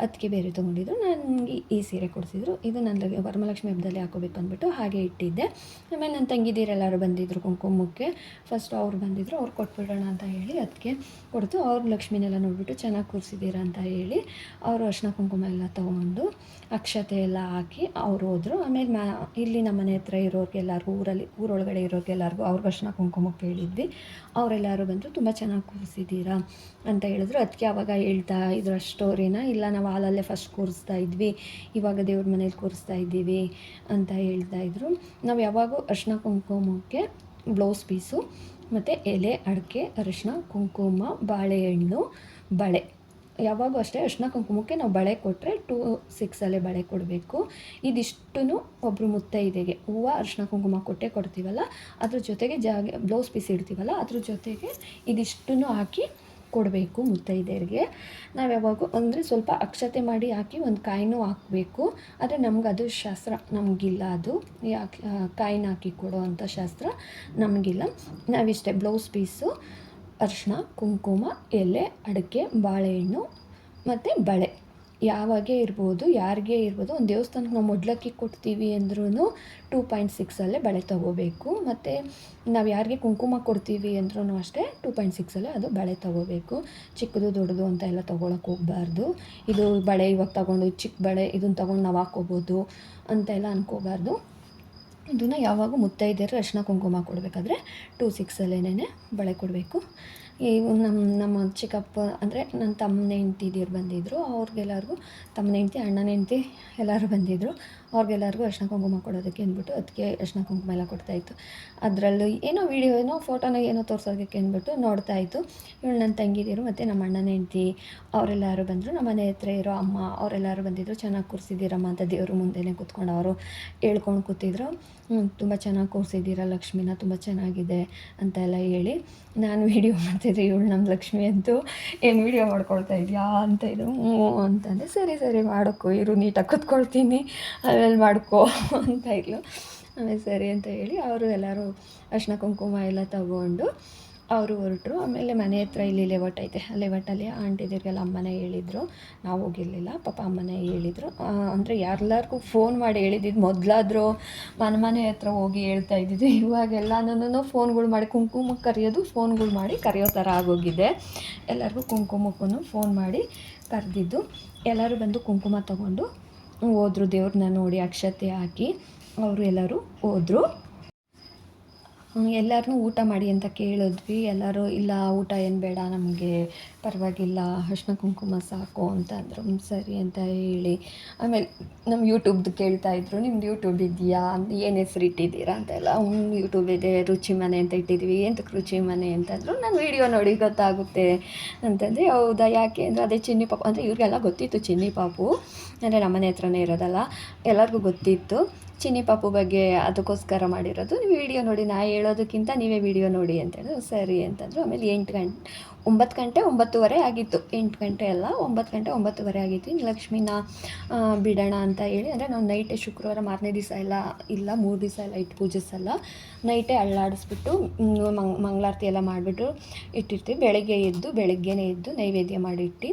ಅದಕ್ಕೆ ಬೇರೆ ತೊಗೊಂಡಿದ್ರು. ನನಗೆ ಈ ಸೀರೆ ಕೊಡಿಸಿದ್ರು. ಇದು ನನಗೆ ವರಮಹಾಲಕ್ಷ್ಮಿ ಹಬ್ಬದಲ್ಲಿ ಹಾಕೋಬೇಕು ಅಂದ್ಬಿಟ್ಟು ಹಾಗೆ ಇಟ್ಟಿದ್ದೆ. ಆಮೇಲೆ ನನ್ನ ತಂಗಿದೀರೆಲ್ಲರೂ ಬಂದಿದ್ದರು ಕುಂಕುಮಕ್ಕೆ. ಫಸ್ಟ್ ಅವ್ರು ಬಂದಿದ್ದರು ಅವ್ರು ಕೊಟ್ಬಿಡೋಣ ಅಂತ ಹೇಳಿ ಅದಕ್ಕೆ ಕೊಡ್ತು. ಅವ್ರು ಲಕ್ಷ್ಮಿನೆಲ್ಲ ನೋಡಿಬಿಟ್ಟು ಚೆನ್ನಾಗಿ ಕೂರಿಸಿದ್ದೀರಾ ಅಂತ ಹೇಳಿ, ಅವರು ಅರ್ಶಿನ ಕುಂಕುಮ ಎಲ್ಲ ತೊಗೊಂಡು ಅಕ್ಷತೆ ಎಲ್ಲ ಹಾಕಿ ಅವರು ಹೋದರು ಆಮೇಲೆ ಮ್ಯಾ ಇಲ್ಲಿ ನಮ್ಮ ಮನೆ ಹತ್ರ ಇರೋರಿಗೆಲ್ಲರಿಗೂ ಊರಲ್ಲಿ, ಊರೊಳಗಡೆ ಇರೋರಿಗೆಲ್ಲರಿಗೂ ಅವ್ರ ಅರ್ಶಿನ ಕುಂಕುಮಕ್ಕೆ ಹೇಳಿದ್ವಿ. ಅವರೆಲ್ಲರೂ ಬಂದರು, ತುಂಬ ಚೆನ್ನಾಗಿ ಕೂರಿಸಿದ್ದೀರಾ? ಅಂತ ಹೇಳಿದ್ರು. ಅದಕ್ಕೆ ಅವಾಗ ಹೇಳ್ತಾ ಇದ್ರ ಸ್ಟೋರಿನ ಇಲ್ಲ, ನಾವು ಹಾಲಲ್ಲೇ ಫಸ್ಟ್ ಕೂರಿಸ್ತಾ ಇದ್ವಿ. ಇವಾಗ ದೇವ್ರ ಮನೇಲಿ ಕೂರಿಸ್ತಾ ಇದ್ದೀವಿ. ಅಂತ ಹೇಳ್ತಾ ಇದ್ರು. ನಾವು ಯಾವಾಗೂ ಅರ್ಶಿನ ಕುಂಕುಮಕ್ಕೆ ಬ್ಲೌಸ್ ಪೀಸು ಮತ್ತು ಎಲೆ, ಅಡಿಕೆ, ಅರಿಶಿನ, ಕುಂಕುಮ, ಬಾಳೆಹಣ್ಣು, ಬಳೆ ಯಾವಾಗೂ ಅಷ್ಟೇ ಅರಿಶಿನ ಕುಂಕುಮಕ್ಕೆ ನಾವು ಬಳೆ ಕೊಟ್ಟರೆ ಟೂ ಸಿಕ್ಸಲ್ಲೇ ಬಳೆ ಕೊಡಬೇಕು. ಇದಿಷ್ಟು ಒಬ್ಬರು ಮುತ್ತೈದೆಗೆ ಹೂವು, ಅರ್ಶಿನ ಕುಂಕುಮ ಕೊಟ್ಟೆ ಕೊಡ್ತೀವಲ್ಲ, ಅದ್ರ ಜೊತೆಗೆ ಜಾಗ, ಬ್ಲೌಸ್ ಪೀಸ್ ಇಡ್ತೀವಲ್ಲ, ಅದ್ರ ಜೊತೆಗೆ ಇದಿಷ್ಟು ಹಾಕಿ ಕೊಡಬೇಕು ಮುತ್ತೈದೆಯರಿಗೆ ನಾವು ಯಾವಾಗೂ ಅಂದರೆ ಸ್ವಲ್ಪ ಅಕ್ಷತೆ ಮಾಡಿ ಹಾಕಿ ಒಂದು ಕಾಯಿನೂ ಹಾಕಬೇಕು, ಆದರೆ ನಮ್ಗೆ ಅದು ಶಾಸ್ತ್ರ, ನಮಗಿಲ್ಲ ಅದು. ಯಾಕೆ ಕಾಯಿನ ಹಾಕಿ ಕೊಡೋ ಅಂಥ ಶಾಸ್ತ್ರ ನಮಗಿಲ್ಲ. ನಾವಿಷ್ಟೇ ಬ್ಲೌಸ್ ಪೀಸು ಅರಿಶಿನ ಕುಂಕುಮ, ಎಲೆ, ಅಡಿಕೆ, ಬಾಳೆಹಣ್ಣು ಮತ್ತು ಬಳೆ. ಯಾವಾಗೇ ಇರ್ಬೋದು, ಯಾರಿಗೆ ಇರ್ಬೋದು, ಒಂದು ದೇವಸ್ಥಾನಕ್ಕೆ ನಾವು ಮೊಡ್ಲಕ್ಕಿ ಕೊಡ್ತೀವಿ ಅಂದ್ರೂ ಟೂ ಪಾಯಿಂಟ್ ಸಿಕ್ಸಲ್ಲೇ ಬಳೆ ತೊಗೋಬೇಕು. ಮತ್ತು ನಾವು ಯಾರಿಗೆ ಕುಂಕುಮ ಕೊಡ್ತೀವಿ ಅಂದ್ರೂ ಅಷ್ಟೇ ಟೂ ಪಾಯಿಂಟ್ ಸಿಕ್ಸಲ್ಲೇ ಅದು ಬಳೆ ತೊಗೋಬೇಕು. ಚಿಕ್ಕದು, ದೊಡ್ಡದು ಅಂತ ಎಲ್ಲ ತೊಗೊಳಕ್ಕೆ ಹೋಗಬಾರ್ದು. ಇದು ಬಳೆ ಇವಾಗ ತೊಗೊಂಡು ಚಿಕ್ಕ ಬಳೆ ಇದನ್ನು ತೊಗೊಂಡು ನಾವು ಹಾಕ್ಕೋಬೋದು ಅಂತೆಲ್ಲ ಅನ್ಕೋಬಾರ್ದು. ಇದನ್ನು ಯಾವಾಗ ಮುತ್ತೈದೆಯರು ಅರಿಶಿನ ಕುಂಕುಮ ಕೊಡಬೇಕಾದ್ರೆ ಟೂ ಸಿಕ್ಸಲ್ಲೇನೇ ಬಳೆ ಕೊಡಬೇಕು. ಈ ನಮ್ಮ ನಮ್ಮ ಚಿಕ್ಕಪ್ಪ ಅಂದರೆ ನನ್ನ ತಮ್ಮನ ಹೆಂಡ್ತಿದಿರು ಬಂದಿದ್ದರು ಅವ್ರಿಗೆಲ್ಲರಿಗೂ ತಮ್ಮನ ಹೆಂಡ್ತಿ, ಅಣ್ಣನ ಹೆಂಡ್ತಿ ಎಲ್ಲರೂ ಬಂದಿದ್ದರು ಅವ್ರಿಗೆಲ್ಲರಿಗೂ ಅರಿಶಿನ ಕುಂಕುಮ ಕೊಡೋದಕ್ಕೆ ಅಂದ್ಬಿಟ್ಟು ಅದಕ್ಕೆ ಅರಿಶಿನ ಕುಂಕುಮ ಎಲ್ಲ ಕೊಡ್ತಾಯಿತ್ತು. ಅದರಲ್ಲೂ ಏನೋ ವೀಡಿಯೋ ಏನೋ ಫೋಟೋನ ಏನೋ ತೋರ್ಸೋದಕ್ಕೆ ಅಂದ್ಬಿಟ್ಟು ನೋಡ್ತಾಯಿತ್ತು ಇವಳು ನನ್ನ ತಂಗಿದಿರು ಮತ್ತು ನಮ್ಮ ಅಣ್ಣನ ಹೆಂಡ್ತಿ, ಅವರೆಲ್ಲರೂ ಬಂದರು. ನಮ್ಮ ಮನೆ ಹತ್ರ ಇರೋ ಅಮ್ಮ, ಅವರೆಲ್ಲರೂ ಬಂದಿದ್ದರು ಚೆನ್ನಾಗಿ ಕೂರಿಸಿದ್ದೀರಮ್ಮ ಅಂತ ದೇವರು ಮುಂದೆನೇ ಕೂತ್ಕೊಂಡು ಅವರು ಹೇಳ್ಕೊಂಡು ಕೂತಿದ್ರು. ತುಂಬ ಚೆನ್ನಾಗಿ ಕೂರಿಸಿದ್ದೀರ ಲಕ್ಷ್ಮಿನ, ತುಂಬ ಚೆನ್ನಾಗಿದೆ ಅಂತ ಎಲ್ಲ ಹೇಳಿ. ನಾನು ವೀಡಿಯೋ ಮಾಡ್ತಿದ್ದೆ, ಇವಳು ನಮ್ಮ ಲಕ್ಷ್ಮಿ ಅಂತೂ, ಏನು ವೀಡಿಯೋ ಮಾಡ್ಕೊಳ್ತಾ ಇದೆಯಾ ಅಂತ ಇದು, ಹ್ಞೂ ಅಂತಂದೆ, ಸರಿ ಸರಿ ಮಾಡೋಕ್ಕೋ ಇರು, ನೀಟಾಗಿ ಕೂತ್ಕೊಳ್ತೀನಿ, ಆಮೇಲೆ ಮಾಡ್ಕೋ ಅಂತ ಇದ್ಲು. ಆಮೇಲೆ ಸರಿ ಅಂತ ಹೇಳಿ, ಅವರು ಎಲ್ಲರೂ ಅರ್ಶಿನ ಕುಂಕುಮ ಎಲ್ಲ ತಗೊಂಡು ಅವರು ಹೊರಟರು. ಆಮೇಲೆ ಮನೆ ಹತ್ರ ಇಲ್ಲಿ ಲೇವಟ್ ಐತೆ. ಆ ಆಂಟಿದಿರಿಗೆಲ್ಲ ಅಮ್ಮನೇ ಹೇಳಿದರು. ನಾವು ಹೋಗಿರಲಿಲ್ಲ. ಪಾಪ ಅಮ್ಮನೇ ಹೇಳಿದರು. ಅಂದರೆ ಎಲ್ಲರಿಗೂ ಫೋನ್ ಮಾಡಿ ಹೇಳಿದ್ದು ಮೊದಲಾದರೂ ಮನೆ ಮನೆ ಹತ್ರ ಹೋಗಿ ಹೇಳ್ತಾ ಇದ್ದಿದ್ದು. ಇವಾಗೆಲ್ಲನೂ ಫೋನ್ಗಳು ಮಾಡಿ ಕುಂಕುಮಕ್ಕೆ ಕರೆಯೋದು ಫೋನ್ಗಳು ಮಾಡಿ ಕರೆಯೋ ಥರ ಆಗೋಗಿದೆ. ಎಲ್ಲರಿಗೂ ಕುಂಕುಮಕ್ಕೂ ಫೋನ್ ಮಾಡಿ ಕರೆದಿದ್ದು. ಎಲ್ಲರೂ ಬಂದು ಕುಂಕುಮ ತಗೊಂಡು ಹೋದರು. ದೇವ್ರನ್ನ ನೋಡಿ ಅಕ್ಷತೆ ಹಾಕಿ ಅವರು ಎಲ್ಲರೂ ಹೋದರು. ಎಲ್ಲರನ್ನೂ ಊಟ ಮಾಡಿ ಅಂತ ಕೇಳಿದ್ವಿ. ಎಲ್ಲರೂ, ಇಲ್ಲ, ಊಟ ಏನು ಬೇಡ, ನಮಗೆ ಪರವಾಗಿಲ್ಲ ಅರಿಶಿನ ಕುಂಕುಮ ಸಾಕು ಅಂತ ಅಂದರು ಸರಿ ಅಂತ ಹೇಳಿ. ಆಮೇಲೆ ನಮ್ಮ ಯೂಟ್ಯೂಬ್ದು ಕೇಳ್ತಾಯಿದ್ರು ನಿಮ್ದು ಯೂಟ್ಯೂಬ್ ಇದೆಯಾ? ಏನು ಹೆಸ್ರು ಇಟ್ಟಿದ್ದೀರಾ? ಅಂತೆಲ್ಲ. ಹ್ಞೂ ಯೂಟ್ಯೂಬ್ ಇದೆ, ರುಚಿ ಮನೆ ಅಂತ ಇಟ್ಟಿದ್ವಿ. ಎಂತಕ್ಕೆ ರುಚಿ ಮನೆ? ಅಂತಂದರು. ನಾನು ವೀಡಿಯೋ ನೋಡಿ, ಗೊತ್ತಾಗುತ್ತೆ. ಅಂತಂದರೆ, ಹೌದಾ, ಯಾಕೆ? ಅಂದರೆ, ಅದೇ ಚಿನ್ನಿ ಪಾಪು. ಅಂದರೆ, ಇವ್ರಿಗೆಲ್ಲ ಗೊತ್ತಿತ್ತು ಚಿನ್ನಿ ಪಾಪು. ಅಂದರೆ, ನಮ್ಮನೆ ಹತ್ರನೇ ಇರೋದಲ್ಲ. ಎಲ್ಲರಿಗೂ ಗೊತ್ತಿತ್ತು. ಚಿನ್ನಿ ಪಾಪು ಬಗ್ಗೆ ಅದಕ್ಕೋಸ್ಕರ ಮಾಡಿರೋದು. ನೀವು ವಿಡಿಯೋ ನೋಡಿ, ನಾ ಹೇಳೋದಕ್ಕಿಂತ ನೀವೇ ವಿಡಿಯೋ ನೋಡಿ ಅಂತೇಳಿದ್ರು ಸರಿ ಅಂತಂದರು. ಆಮೇಲೆ ಎಂಟು ಗಂಟೆ ಒಂಬತ್ತು ಗಂಟೆ ಒಂಬತ್ತುವರೆ ಆಗಿತ್ತು. ಎಂಟು ಗಂಟೆ ಅಲ್ಲ, ಒಂಬತ್ತು ಗಂಟೆ ಒಂಬತ್ತುವರೆ ಆಗಿತ್ತು. ಇನ್ನು ಲಕ್ಷ್ಮಿನ ಬಿಡೋಣ ಅಂತ ಹೇಳಿ, ಅಂದರೆ ನಾವು ನೈಟೇ ಶುಕ್ರವಾರ ಮಾರನೇ ದಿವಸ ಎಲ್ಲ ಇಲ್ಲ, ಮೂರು ದಿವಸ ಎಲ್ಲ ಇಟ್ಟು ಪೂಜಿಸಲ್ಲ ನೈಟೇ ಅಳ್ಳಾಡಿಸ್ಬಿಟ್ಟು ಮಂಗ್, ಮಂಗಳಾರತಿ ಎಲ್ಲ ಮಾಡಿಬಿಟ್ಟು ಇಟ್ಟಿರ್ತೀವಿ. ಬೆಳಗ್ಗೆ ಎದ್ದು, ಬೆಳಗ್ಗೆನೇ ಎದ್ದು ನೈವೇದ್ಯ ಮಾಡಿಟ್ಟು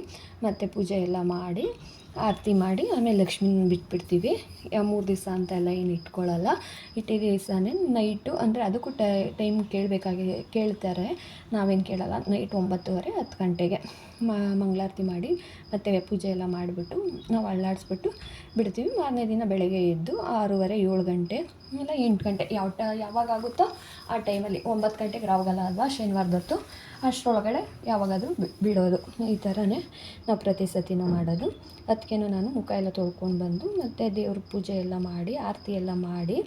ಮತ್ತು ಪೂಜೆ ಎಲ್ಲ ಮಾಡಿ ಆರತಿ ಮಾಡಿ ಆಮೇಲೆ ಲಕ್ಷ್ಮೀನ ಬಿಟ್ಬಿಡ್ತೀವಿ. ಮೂರು ದಿವಸ ಅಂತ ಎಲ್ಲ ಏನು ಇಟ್ಕೊಳ್ಳಲ್ಲ ಇಟ್ಟಿಗೆ ದಿವಸನೇ ನೈಟು ಅಂದರೆ ಅದಕ್ಕೂ ಟೈಮ್ ಕೇಳಬೇಕಾಗಿ, ಕೇಳ್ತಾರೆ. ನಾವೇನು ಕೇಳಲ್ಲ, ನೈಟ್ ಒಂಬತ್ತುವರೆ, ಹತ್ತು ಗಂಟೆಗೆ ಮಂಗಳಾರತಿ ಮಾಡಿ, ಮತ್ತು ಪೂಜೆ ಎಲ್ಲ ಮಾಡಿಬಿಟ್ಟು, ನಾವು ಅಳ್ಳಾಡಿಸ್ಬಿಟ್ಟು ಬಿಡ್ತೀವಿ. ಮಾರನೇ ದಿನ ಬೆಳಗ್ಗೆ ಎದ್ದು ಆರೂವರೆ, ಏಳು ಗಂಟೆ ಇಲ್ಲ ಎಂಟು ಗಂಟೆ, ಯಾವ ಟ ಯಾವಾಗ ಆಗುತ್ತೋ ಆ ಟೈಮಲ್ಲಿ ಒಂಬತ್ತು ಗಂಟೆಗೆ ರಾವಗಲ್ಲ ಅಲ್ವಾ ಶನಿವಾರದೊತ್ತು ಅಷ್ಟರೊಳಗಡೆ ಯಾವಾಗಾದರೂ ಬಿಡೋದು. ಈ ಥರನೇ ನಾವು ಪ್ರತಿ ಸತಿನೂ ಮಾಡೋದು. ಅದಕ್ಕೇನು ನಾನು ಮುಖ ಎಲ್ಲ ತೊಳ್ಕೊಂಡು ಬಂದು, ಮತ್ತು ದೇವ್ರ ಪೂಜೆ ಎಲ್ಲ ಮಾಡಿ, ಆರತಿ ಎಲ್ಲ ಮಾಡಿ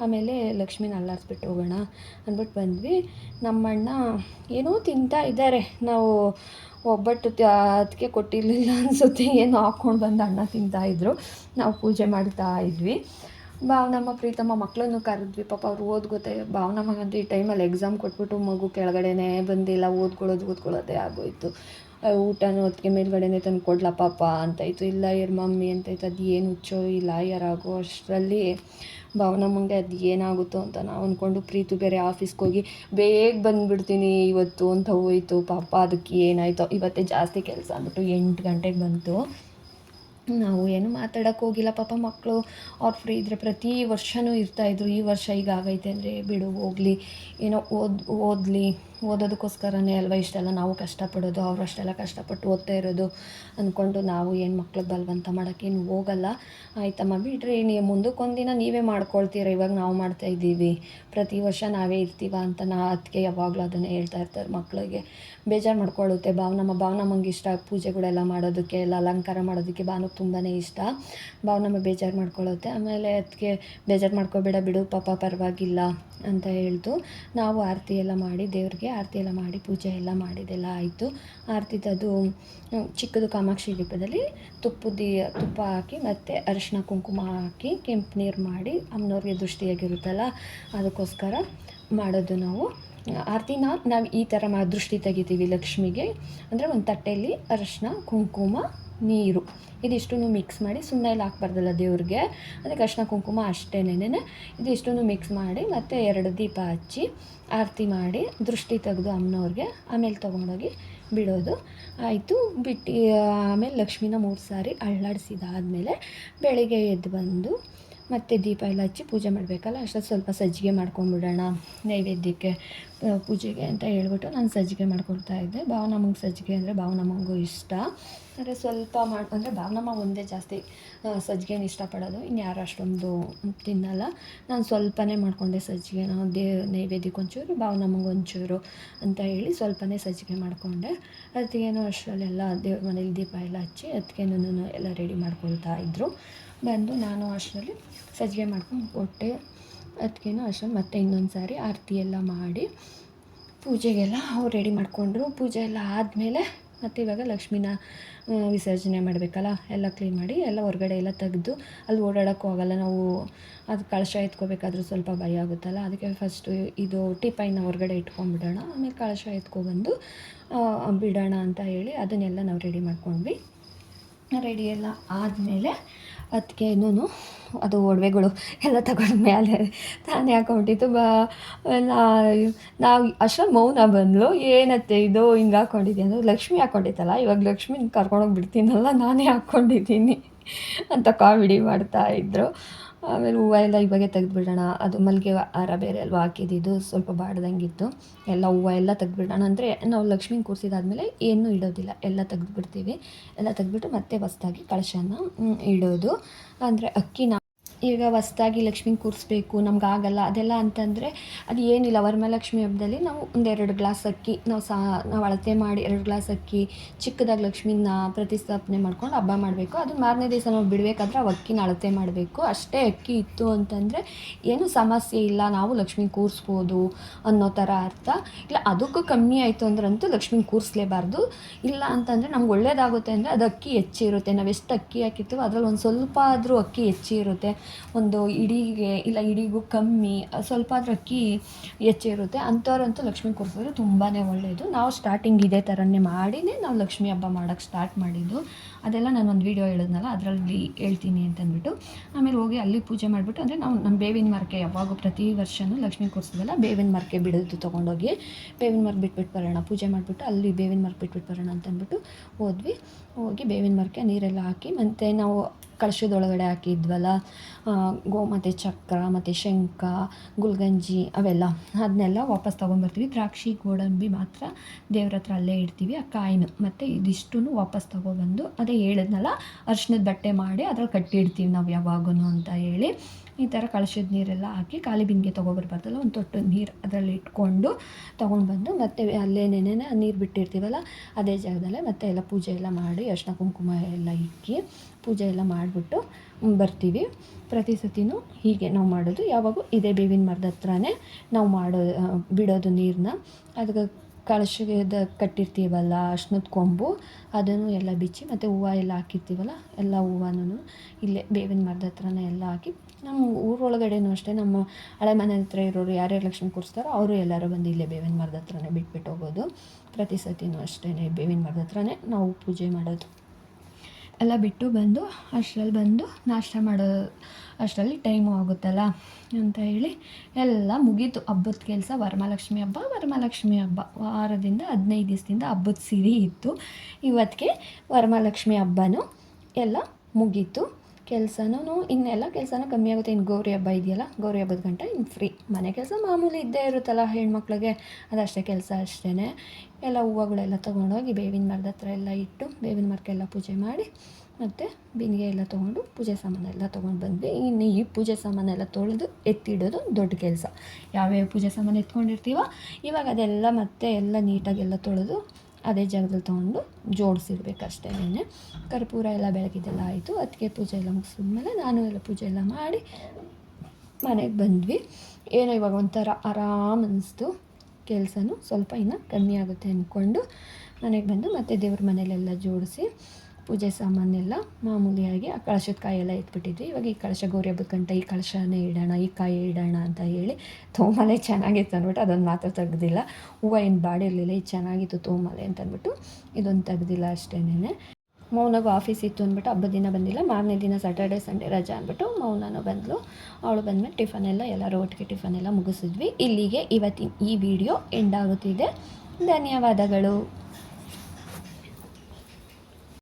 ಆಮೇಲೆ ಲಕ್ಷ್ಮೀನ ಅಲ್ಲಾಡಿಸ್ಬಿಟ್ಟು ಹೋಗೋಣ ಅಂದ್ಬಿಟ್ಟು ಬಂದ್ವಿ. ನಮ್ಮಣ್ಣ ಏನೋ ತಿಂತಾ ಇದ್ದಾರೆ. ನಾವು ಒಬ್ಬಟ್ಟು ಅದಕ್ಕೆ ಕೊಟ್ಟಿರಲಿಲ್ಲ ಅನಿಸುತ್ತೆ. ಏನೋ ಹಾಕ್ಕೊಂಡು ಬಂದು ಅಣ್ಣ ತಿಂತಾಯಿದ್ರು ನಾವು ಪೂಜೆ ಮಾಡ್ತಾ ಇದ್ವಿ. ಭಾವನಮ್ಮ, ಪ್ರೀತಮ್ಮ ಮಕ್ಕಳನ್ನು ಕರೆದ್ವಿ. ಪಾಪ ಅವ್ರು ಓದ್ಕೋತೆ ಭಾವನಮ್ಮಗಂತೂ ಈ ಟೈಮಲ್ಲಿ ಎಕ್ಸಾಮ್ ಕೊಟ್ಬಿಟ್ಟು ಮಗು ಕೆಳಗಡೆನೇ ಬಂದಿಲ್ಲ. ಓದ್ಕೊಳ್ಳೋದು, ಓದ್ಕೊಳ್ಳೋದೇ ಆಗೋಯ್ತು. ಊಟನೂ ಹೊತ್ತಿಗೆ ಮೇಲ್ಗಡೆನೇ ತಂದು ಕೊಡ್ಲ ಪಾಪ ಅಂತಾಯಿತು ಇಲ್ಲ, ಇರ್ ಮಮ್ಮಿ ಅಂತಾಯ್ತು ಅದು ಏನು ಹುಚ್ಚೋ ಇಲ್ಲ, ಯಾರಾಗೋ ಅಷ್ಟರಲ್ಲಿ ಭಾವನಮ್ಮಂಗೆ ಅದು ಏನಾಗುತ್ತೋ ಅಂತ ನಾವು ಅಂದ್ಕೊಂಡು ಪ್ರೀತು ಬೇರೆ ಆಫೀಸ್ಗೆ ಹೋಗಿ ಬೇಗ ಬಂದುಬಿಡ್ತೀನಿ ಇವತ್ತು ಅಂತ ಹೋಯ್ತು ಪಾಪ ಅದಕ್ಕೆ ಏನಾಯ್ತೋ. ಇವತ್ತೇ ಜಾಸ್ತಿ ಕೆಲಸ ಅಂದ್ಬಿಟ್ಟು ಎಂಟು ಗಂಟೆಗೆ ಬಂತು. ನಾವು ಏನು ಮಾತಾಡೋಕೆ ಹೋಗಿಲ್ಲ. ಪಾಪ ಮಕ್ಕಳು ಅವ್ರು ಫ್ರೀ ಇದ್ದರೆ ಪ್ರತಿ ವರ್ಷವೂ ಇರ್ತಾಯಿದ್ರು ಈ ವರ್ಷ ಈಗ ಆಗೈತೆ ಅಂದರೆ ಬಿಡು, ಹೋಗಲಿ. ಏನೋ ಓದ್, ಓದಲಿ. ಓದೋದಕ್ಕೋಸ್ಕರನೇ ಅಲ್ವಾ ಇಷ್ಟೆಲ್ಲ ನಾವು ಕಷ್ಟಪಡೋದು, ಅವ್ರು ಅಷ್ಟೆಲ್ಲ ಕಷ್ಟಪಟ್ಟು ಓದ್ತಾ ಇರೋದು ಅಂದ್ಕೊಂಡು ನಾವು ಏನು ಮಕ್ಳಿಗೆ ಬಲವಂತ ಮಾಡೋಕ್ಕೇನು ಹೋಗಲ್ಲ. ಆಯ್ತಮ್ಮ, ಬಿಡ್ರಿ. ನೀವು ಮುಂದಕ್ಕೊಂದಿನ ನೀವೇ ಮಾಡ್ಕೊಳ್ತೀರ. ಇವಾಗ ನಾವು ಮಾಡ್ತಾ ಇದ್ದೀವಿ. ಪ್ರತಿ ವರ್ಷ ನಾವೇ ಇರ್ತೀವ ಅಂತ ನಾ ಅದಕ್ಕೆ ಯಾವಾಗಲೂ ಅದನ್ನೇ ಹೇಳ್ತಾ ಇರ್ತಾರೆ ಮಕ್ಕಳಿಗೆ ಬೇಜಾರು ಮಾಡ್ಕೊಳ್ಳುತ್ತೆ. ಭಾವನಮ್ಮ ಭಾವನಮ್ಮಂಗೆ ಇಷ್ಟ ಪೂಜೆಗಳೆಲ್ಲ ಮಾಡೋದಕ್ಕೆ, ಎಲ್ಲ ಅಲಂಕಾರ ಮಾಡೋದಕ್ಕೆ ಭಾವನಕ್ಕೆ ತುಂಬಾ ಇಷ್ಟ. ಭಾವನಮ್ಮ ಬೇಜಾರು ಮಾಡ್ಕೊಳ್ಳುತ್ತೆ. ಆಮೇಲೆ ಅದಕ್ಕೆ ಬೇಜಾರು ಮಾಡ್ಕೋಬೇಡ ಬಿಡು, ಪಾಪ ಪರವಾಗಿಲ್ಲ ಅಂತ ಹೇಳ್ತು ನಾವು ಆರತಿ ಎಲ್ಲ ಮಾಡಿ, ದೇವ್ರಿಗೆ ಆರತಿ ಎಲ್ಲ ಮಾಡಿ, ಪೂಜೆ ಎಲ್ಲ ಮಾಡಿದೆಲ್ಲ ಆಯಿತು. ಆರತಿದದು ಚಿಕ್ಕದು ಕಾಮಾಕ್ಷಿ ದೀಪದಲ್ಲಿ ತುಪ್ಪದಿ ತುಪ್ಪ ಹಾಕಿ ಮತ್ತು ಅರಿಶಿನ ಕುಂಕುಮ ಹಾಕಿ ಕೆಂಪು ನೀರು ಮಾಡಿ, ಅಮ್ಮನವ್ರಿಗೆ ದೃಷ್ಟಿಯಾಗಿರುತ್ತಲ್ಲ, ಅದಕ್ಕೋಸ್ಕರ ಮಾಡೋದು ನಾವು. ಆರತಿನ ನಾವು ಈ ಥರ ಮಾ, ದೃಷ್ಟಿ ತೆಗಿತೀವಿ ಲಕ್ಷ್ಮಿಗೆ. ಅಂದರೆ ಒಂದು ತಟ್ಟೆಯಲ್ಲಿ ಅರಶಿನ, ಕುಂಕುಮ, ನೀರು. ಇದಿಷ್ಟನ್ನು ಮಿಕ್ಸ್ ಮಾಡಿ ಸುಮ್ಮನೆ ಎಲ್ಲ ಹಾಕ್ಬಾರ್ದಲ್ಲ ದೇವ್ರಿಗೆ. ಅದಕ್ಕೆ ಅರ್ಶಿನ, ಕುಂಕುಮ ಅಷ್ಟೇನೇನೆ ಇದಿಷ್ಟನ್ನು ಮಿಕ್ಸ್ ಮಾಡಿ ಮತ್ತು ಎರಡು ದೀಪ ಹಚ್ಚಿ ಆರತಿ ಮಾಡಿ ದೃಷ್ಟಿ ತೆಗೆದು ಅಮ್ಮನವ್ರಿಗೆ ಆಮೇಲೆ ತೊಗೊಂಡೋಗಿ ಬಿಡೋದು. ಆಯಿತು, ಬಿಟ್ಟು ಆಮೇಲೆ ಲಕ್ಷ್ಮಿನ ಮೂರು ಸಾರಿ ಅಳ್ಳಾಡಿಸಿದಾದಮೇಲೆ ಬೆಳಿಗ್ಗೆ ಎದ್ದು ಬಂದು ಮತ್ತು ದೀಪ ಎಲ್ಲ ಹಚ್ಚಿ ಪೂಜೆ ಮಾಡಬೇಕಲ್ಲ? ಅಷ್ಟೊತ್ತು ಸ್ವಲ್ಪ ಸಜ್ಜಿಗೆ ಮಾಡ್ಕೊಂಬಿಡೋಣ, ನೈವೇದ್ಯಕ್ಕೆ ಪೂಜೆಗೆ ಅಂತ ಹೇಳ್ಬಿಟ್ಟು ನಾನು ಸಜ್ಜಿಗೆ ಮಾಡ್ಕೊಳ್ತಾ ಇದ್ದೆ. ಭಾವನಮ್ಮಂಗೆ ಸಜ್ಜಿಗೆ ಅಂದರೆ ಭಾವನಮ್ಮಂಗೂ ಇಷ್ಟ. ಅಂದರೆ ಸ್ವಲ್ಪ ಮಾಡಿ, ಅಂದರೆ ಭಾವನಮ್ಮ ಒಂದೇ ಜಾಸ್ತಿ ಸಜ್ಜಿಗೆನ ಇಷ್ಟಪಡೋದು. ಇನ್ಯಾರು ಅಷ್ಟೊಂದು ತಿನ್ನಲ್ಲ. ನಾನು ಸ್ವಲ್ಪನೇ ಮಾಡಿಕೊಂಡೆ ಸಜ್ಜಿಗೆ ನಾವು ದೇ ನೈವೇದ್ಯಕ್ಕೆ ಒಂಚೂರು, ಭಾವನಮ್ಮಂಗೆ ಒಂಚೂರು ಅಂತ ಹೇಳಿ ಸ್ವಲ್ಪನೇ ಸಜ್ಜಿಗೆ ಮಾಡಿಕೊಂಡೆ. ಅದಕ್ಕೇನು ಅಷ್ಟರಲ್ಲೆಲ್ಲ ದೇವ್ರ ಮನೇಲಿ ದೀಪ ಎಲ್ಲ ಹಚ್ಚಿ, ಅದಕ್ಕೇನು ಎಲ್ಲ ರೆಡಿ ಮಾಡ್ಕೊಳ್ತಾ ಇದ್ದರು ಬಂದು ನಾನು ಅಷ್ಟರಲ್ಲಿ ಸಜ್ಜಿಗೆ ಮಾಡ್ಕೊಂಡು ಕೊಟ್ಟೆ ಅದಕ್ಕೇನು ಅಷ್ಟರಲ್ಲಿ ಮತ್ತೆ ಇನ್ನೊಂದು ಸಾರಿ ಆರತಿ ಎಲ್ಲ ಮಾಡಿ ಪೂಜೆಗೆಲ್ಲ ಅವ್ರು ರೆಡಿ ಮಾಡಿಕೊಂಡ್ರು. ಪೂಜೆ ಎಲ್ಲ ಆದಮೇಲೆ ಮತ್ತು ಇವಾಗ ಲಕ್ಷ್ಮಿನ ವಿಸರ್ಜನೆ ಮಾಡಬೇಕಲ್ಲ, ಎಲ್ಲ ಕ್ಲೀನ್ ಮಾಡಿ ಎಲ್ಲ ಹೊರಗಡೆ ಎಲ್ಲ ತೆಗೆದು ಅಲ್ಲಿ ಓಡಾಡೋಕ್ಕೂ ಆಗಲ್ಲ. ನಾವು ಅದು ಕಳಶ ಎತ್ಕೋಬೇಕಾದ್ರೂ ಸ್ವಲ್ಪ ಭಯ ಆಗುತ್ತಲ್ಲ, ಅದಕ್ಕೆ ಫಸ್ಟು ಇದು ಟಿಪೈನ ಹೊರಗಡೆ ಇಟ್ಕೊಂಡ್ಬಿಡೋಣ. ಆಮೇಲೆ ಕಳಶ ಎತ್ಕೊಬಂದು ಬಿಡೋಣ ಅಂತ ಹೇಳಿ ಅದನ್ನೆಲ್ಲ ನಾವು ರೆಡಿ ಮಾಡ್ಕೊಂಡ್ವಿ. ರೆಡಿ ಎಲ್ಲ ಆದಮೇಲೆ ಅದಕ್ಕೇನು ಅದು ಒಡವೆಗಳು ಎಲ್ಲ ತಗೊಂಡ ಮೇಲೆ ತಾನೇ ಹಾಕೊಂಡಿತ್ತು ಬಾ ನಾ- ನಾವು ಅಷ್ಟೊಂದು ಮೌನ ಬಂದಳು ಏನತ್ತೆ ಇದು? ಹಿಂಗೆ ಹಾಕ್ಕೊಂಡಿದ್ದೆ ಅಂದ್ರೆ ಲಕ್ಷ್ಮಿ ಹಾಕ್ಕೊಂಡಿತ್ತಲ್ಲ ಇವಾಗ ಲಕ್ಷ್ಮಿನ ಕರ್ಕೊಂಡೋಗಿ ಬಿಡ್ತೀನಲ್ಲ ನಾನೇ ಹಾಕ್ಕೊಂಡಿದ್ದೀನಿ ಅಂತ ಕಾಮಿಡಿ ಮಾಡ್ತಾಯಿದ್ರು ಆಮೇಲೆ ಹೂವು ಎಲ್ಲ ಇವಾಗೆ ತೆಗೆದುಬಿಡೋಣ. ಅದು ಮಲ್ಲಿಗೆ ಹಾರ ಬೇರೆ ಅಲ್ವಾ ಹಾಕಿದ್ದು ಸ್ವಲ್ಪ ಬಾಡ್ದಂಗಿತ್ತು. ಎಲ್ಲ ಹೂವು ಎಲ್ಲ ತೆಗೆದ್ಬಿಡೋಣ. ಅಂದರೆ ನಾವು ಲಕ್ಷ್ಮೀ ಕೂರಿಸಿದಾದ್ಮೇಲೆ ಏನೂ ಇಡೋದಿಲ್ಲ. ಎಲ್ಲ ತೆಗೆದ್ಬಿಡ್ತೀವಿ. ಎಲ್ಲ ತೆಗೆದ್ಬಿಟ್ಟು ಮತ್ತೆ ಹೊಸ್ದಾಗಿ ಕಳಶನ ಇಡೋದು. ಅಂದರೆ ಅಕ್ಕಿನ ಈಗ ಹೊಸ್ದಾಗಿ ಲಕ್ಷ್ಮಿ ಕೂರಿಸ್ಬೇಕು, ನಮ್ಗೆ ಆಗಲ್ಲ, ಅದೆಲ್ಲ ಅಂತಂದರೆ ಅದು ಏನಿಲ್ಲ. ವರಮಹಾಲಕ್ಷ್ಮಿ ಹಬ್ಬದಲ್ಲಿ ನಾವು ಒಂದೆರಡು ಗ್ಲಾಸ್ ಅಕ್ಕಿ, ನಾವು ಸಾ, ನಾವು ಅಳತೆ ಮಾಡಿ ಎರಡು ಗ್ಲಾಸ್ ಅಕ್ಕಿ, ಚಿಕ್ಕದಾಗಿ ಲಕ್ಷ್ಮಿನ ಪ್ರತಿಸ್ಥಾಪನೆ ಮಾಡ್ಕೊಂಡು ಹಬ್ಬ ಮಾಡಬೇಕು. ಅದು ಮಾರನೇ ದಿವಸ ನಾವು ಬಿಡಬೇಕಾದ್ರೆ ಆ ಅಕ್ಕಿನ ಅಳತೆ ಮಾಡಬೇಕು. ಅಷ್ಟೇ ಅಕ್ಕಿ ಇತ್ತು ಅಂತಂದರೆ ಏನೂ ಸಮಸ್ಯೆ ಇಲ್ಲ, ನಾವು ಲಕ್ಷ್ಮಿ ಕೂರಿಸ್ಬೋದು ಅನ್ನೋ ಥರ ಅರ್ಥ. ಇಲ್ಲ, ಅದಕ್ಕೂ ಕಮ್ಮಿ ಆಯಿತು ಅಂದ್ರಂತೂ ಲಕ್ಷ್ಮಿನ ಕೂರಿಸ್ಲೇಬಾರ್ದು. ಇಲ್ಲ ಅಂತಂದರೆ ನಮ್ಗೆ ಒಳ್ಳೇದಾಗುತ್ತೆ ಅಂದರೆ ಅದು ಅಕ್ಕಿ ಹೆಚ್ಚಿರುತ್ತೆ. ನಾವು ಎಷ್ಟು ಅಕ್ಕಿ ಹಾಕಿರ್ತೀವೋ ಅದರಲ್ಲಿ ಒಂದು ಸ್ವಲ್ಪ ಆದರೂ ಅಕ್ಕಿ ಹೆಚ್ಚಿರುತ್ತೆ. ಒಂದು ಇಡೀಗೆ, ಇಲ್ಲ ಇಡೀಗೂ ಕಮ್ಮಿ ಸ್ವಲ್ಪ ಅಕ್ಕಿ ಹೆಚ್ಚಿರುತ್ತೆ ಅಂಥವ್ರಂತೂ ಲಕ್ಷ್ಮಿ ಕೂರಿಸಿದ್ರೆ ತುಂಬಾ ಒಳ್ಳೆಯದು ನಾವು ಸ್ಟಾರ್ಟಿಂಗ್ ಇದೇ ಥರನೇ ಮಾಡಿನೇ ನಾವು ಲಕ್ಷ್ಮಿ ಹಬ್ಬ ಮಾಡೋಕ್ಕೆ ಸ್ಟಾರ್ಟ್ ಮಾಡಿದ್ದು. ಅದೆಲ್ಲ ನಾನು ಒಂದು ವೀಡಿಯೋ ಹೇಳಿದ್ನಲ್ಲ, ಅದರಲ್ಲಿ ಹೇಳ್ತೀನಿ ಅಂತಂದ್ಬಿಟ್ಟು, ಆಮೇಲೆ ಹೋಗಿ ಅಲ್ಲಿ ಪೂಜೆ ಮಾಡಿಬಿಟ್ಟು, ಅಂದರೆ ನಾವು ನಮ್ಮ ಬೇವಿನ ಮರಕ್ಕೆ ಯಾವಾಗೂ ಪ್ರತಿ ವರ್ಷವೂ ಲಕ್ಷ್ಮೀ ಕೂರಿಸಿದಲ್ಲ ಬೇವಿನ ಮರಕ್ಕೆ ಬಿಡೋದು ತೊಗೊಂಡೋಗಿ, ಬೇವಿನ ಮರ ಬಿಟ್ಬಿಟ್ಟು ಬರೋಣ, ಪೂಜೆ ಮಾಡಿಬಿಟ್ಟು ಅಲ್ಲಿ ಬೇವಿನ ಮರ ಬಿಟ್ಬಿಟ್ಟು ಬರೋಣ ಅಂತಂದ್ಬಿಟ್ಟು ಹೋದ್ವಿ. ಹೋಗಿ ಬೇವಿನ ಮರಕ್ಕೆ ನೀರೆಲ್ಲ ಹಾಕಿ, ಮತ್ತು ನಾವು ಕಳಶದೊಳಗಡೆ ಹಾಕಿದ್ವಲ್ಲ ಗೋಮಾತೆ ಚಕ್ರ, ಮತ್ತು ಶಂಖ, ಗುಲ್ಗಂಜಿ ಅವೆಲ್ಲ, ಅದನ್ನೆಲ್ಲ ವಾಪಸ್ ತೊಗೊಂಬರ್ತೀವಿ. ದ್ರಾಕ್ಷಿ, ಗೋಡಂಬಿ ಮಾತ್ರ ದೇವ್ರ ಹತ್ರ ಅಲ್ಲೇ ಇಡ್ತೀವಿ, ಆ ಕಾಯಿನ. ಮತ್ತು ಇದಿಷ್ಟು ವಾಪಸ್ ತೊಗೊಬಂದು, ಅದೇ ಹೇಳಿದ್ನಲ್ಲ ಅರ್ಶಿನದ ಬಟ್ಟೆ ಮಾಡಿ ಅದ್ರಲ್ಲಿ ಕಟ್ಟಿಡ್ತೀವಿ ನಾವು ಯಾವಾಗೂ ಅಂತ ಹೇಳಿ. ಈ ಥರ ಕಳಶದ ನೀರೆಲ್ಲ ಹಾಕಿ ಖಾಲಿ ಬಿಂದಿಗೆ ತೊಗೊಬರ್ಬಾರ್ದಲ್ಲ, ಒಂದು ತೊಟ್ಟು ನೀರು ಅದರಲ್ಲಿ ಇಟ್ಕೊಂಡು ತೊಗೊಂಡು ಬಂದು ಮತ್ತೆ ಅಲ್ಲೇ ನೀರು ಬಿಟ್ಟಿರ್ತೀವಲ್ಲ, ಅದೇ ಜಾಗದಲ್ಲೇ ಮತ್ತೆ ಎಲ್ಲ ಪೂಜೆ ಎಲ್ಲ ಮಾಡಿ ಅರ್ಶಿನ ಕುಂಕುಮ ಎಲ್ಲ ಇಕ್ಕಿ ಪೂಜೆ ಎಲ್ಲ ಮಾಡಿಬಿಟ್ಟು ಬರ್ತೀವಿ. ಪ್ರತಿ ಸತಿನೂ ಹೀಗೆ ನಾವು ಮಾಡೋದು. ಯಾವಾಗೂ ಇದೇ ಬೇವಿನ ಮರದ ಹತ್ರನೇ ನಾವು ಮಾಡೋ ಬಿಡೋದು ನೀರನ್ನ ಅದಕ್ಕೆ ಕಳಶದ ಕಟ್ಟಿರ್ತೀವಲ್ಲ ಅರ್ಶಿನದ ಕೊಂಬು, ಅದನ್ನು ಎಲ್ಲ ಬಿಚ್ಚಿ ಮತ್ತು ಹೂವು ಎಲ್ಲ ಹಾಕಿರ್ತೀವಲ್ಲ, ಎಲ್ಲ ಹೂವನೂ ಇಲ್ಲೇ ಬೇವಿನ ಮರದ ಹತ್ರನೇ ಎಲ್ಲ ಹಾಕಿ, ನಮ್ಮ ಊರೊಳಗಡೆನೂ ಅಷ್ಟೇ, ನಮ್ಮ ಹಳೆ ಮನೆ ಹತ್ರ ಇರೋರು ಯಾರ್ಯಾರು ಲಕ್ಷ್ಮಿ ಕೂರಿಸ್ತಾರೋ ಅವರು ಎಲ್ಲರೂ ಬಂದು ಇಲ್ಲೇ ಬೇವಿನ ಮರದ ಹತ್ರನೇ ಬಿಟ್ಬಿಟ್ಟು ಹೋಗೋದು. ಪ್ರತಿ ಸತಿನೂ ಅಷ್ಟೇ ಬೇವಿನ ಮರದ ಹತ್ರನೇ ನಾವು ಪೂಜೆ ಮಾಡೋದು. ಎಲ್ಲ ಬಿಟ್ಟು ಬಂದು ಅಷ್ಟರಲ್ಲಿ ಬಂದು ನಾಷ್ಟ ಮಾಡೋ ಅಷ್ಟರಲ್ಲಿ ಟೈಮು ಆಗುತ್ತಲ್ಲ ಅಂತ ಹೇಳಿ ಎಲ್ಲ ಮುಗೀತು ಹಬ್ಬದ ಕೆಲಸ. ವರಮಹಾಲಕ್ಷ್ಮಿ ಹಬ್ಬ ವರಮಹಾಲಕ್ಷ್ಮಿ ಹಬ್ಬ. ವಾರದಿಂದ ಹದಿನೈದು ದಿವಸದಿಂದ ಹಬ್ಬದ ಸಿರಿ ಇತ್ತು. ಇವತ್ತಿಗೆ ವರಮಹಾಲಕ್ಷ್ಮಿ ಹಬ್ಬನೂ ಎಲ್ಲ ಮುಗೀತು. ಕೆಲಸನೂ ಇನ್ನೆಲ್ಲ ಕೆಲಸನೂ ಕಮ್ಮಿ ಆಗುತ್ತೆ. ಇನ್ನು ಗೌರಿ ಹಬ್ಬ ಇದೆಯಲ್ಲ, ಗೌರಿ ಹಬ್ಬದ ಗಂಟ ಇನ್ನು ಫ್ರೀ ಮನೆ ಕೆಲಸ ಮಾಮೂಲಿ ಇದ್ದೇ ಇರುತ್ತಲ್ಲ ಹೆಣ್ಮಕ್ಳಿಗೆ. ಅದಷ್ಟೇ ಕೆಲಸ ಅಷ್ಟೇ ಎಲ್ಲ ಹೂವುಗಳೆಲ್ಲ ತೊಗೊಂಡೋಗಿ ಬೇವಿನ ಮರದ ಹತ್ರ ಎಲ್ಲ ಇಟ್ಟು ಬೇವಿನ ಮರಕ್ಕೆಲ್ಲ ಪೂಜೆ ಮಾಡಿ, ಮತ್ತು ಬಿಂದಿಗೆ ಎಲ್ಲ ತೊಗೊಂಡು ಪೂಜೆ ಸಾಮಾನೆಲ್ಲ ತೊಗೊಂಡು ಬಂದ್ವಿ. ಇನ್ನು ಈ ಪೂಜೆ ಸಾಮಾನೆಲ್ಲ ತೊಳೆದು ಎತ್ತಿಡೋದು ದೊಡ್ಡ ಕೆಲಸ. ಯಾವ್ಯಾವ ಪೂಜೆ ಸಾಮಾನು ಎತ್ಕೊಂಡಿರ್ತೀವೋ, ಇವಾಗ ಅದೆಲ್ಲ ಮತ್ತೆ ಎಲ್ಲ ನೀಟಾಗೆಲ್ಲ ತೊಳೆದು ಅದೇ ಜಾಗದಲ್ಲಿ ತೊಗೊಂಡು ಜೋಡಿಸಿಡ್ಬೇಕಷ್ಟೇನೆ ಕರ್ಪೂರ ಎಲ್ಲ ಬೆಳಗಿದೆಲ್ಲ ಆಯಿತು. ಅದಕ್ಕೆ ಪೂಜೆ ಎಲ್ಲ ಮುಗಿಸಿದ್ಮೇಲೆ ನಾನು ಎಲ್ಲ ಪೂಜೆ ಎಲ್ಲ ಮಾಡಿ ಮನೆಗೆ ಬಂದ್ವಿ. ಏನೋ ಇವಾಗ ಒಂಥರ ಆರಾಮ್ ಅನಿಸ್ತು. ಕೆಲಸನೂ ಸ್ವಲ್ಪ ಇನ್ನು ಕಮ್ಮಿ ಆಗುತ್ತೆ ಅಂದ್ಕೊಂಡು ಮನೆಗೆ ಬಂದು ಮತ್ತೆ ದೇವ್ರ ಮನೇಲೆಲ್ಲ ಜೋಡಿಸಿ ಪೂಜೆ ಸಾಮಾನೆಲ್ಲ ಮಾಮೂಲಿಯಾಗಿ ಆ ಕಳಶದ ಕಾಯಿ ಎಲ್ಲ ಎತ್ಬಿಟ್ಟಿದ್ವಿ. ಇವಾಗ ಈ ಕಳಶ, ಗೌರಿ ಹಬ್ಬದ ಈ ಕಳಶನೇ ಇಡೋಣ, ಈ ಕಾಯಿ ಇಡೋಣ ಅಂತ ಹೇಳಿ ತೋಮಲೆ ಚೆನ್ನಾಗಿತ್ತು ಅಂದ್ಬಿಟ್ಟು ಅದೊಂದು ಮಾತ್ರ ತೆಗ್ದಿಲ್ಲ. ಹೂವು ಏನು ಬಾಡಿರಲಿಲ್ಲ, ಇದು ಚೆನ್ನಾಗಿತ್ತು ತೋಮಲೆ ಅಂತ ಅಂದ್ಬಿಟ್ಟು ಇದೊಂದು ತೆಗ್ದಿಲ್ಲ ಅಷ್ಟೇನೆ ಮೌನಗೂ ಆಫೀಸ್ ಇತ್ತು ಅಂದ್ಬಿಟ್ಟು ಹಬ್ಬದ ದಿನ ಬಂದಿಲ್ಲ. ಮಾರನೇ ದಿನ ಸ್ಯಾಟರ್ಡೆ ಸಂಡೇ ರಜಾ ಅಂದ್ಬಿಟ್ಟು ಮೌನನೂ ಬಂದಳು ಅವಳು ಬಂದಮೇಲೆ ಎಲ್ಲ ಎಲ್ಲರೂ ಒಟ್ಟಿಗೆ ಟಿಫನ್ ಎಲ್ಲ ಮುಗಿಸಿದ್ವಿ. ಇಲ್ಲಿಗೆ ಇವತ್ತಿನ ಈ ವಿಡಿಯೋ ಎಂಡ್ ಆಗುತ್ತಿದೆ. ಧನ್ಯವಾದಗಳು.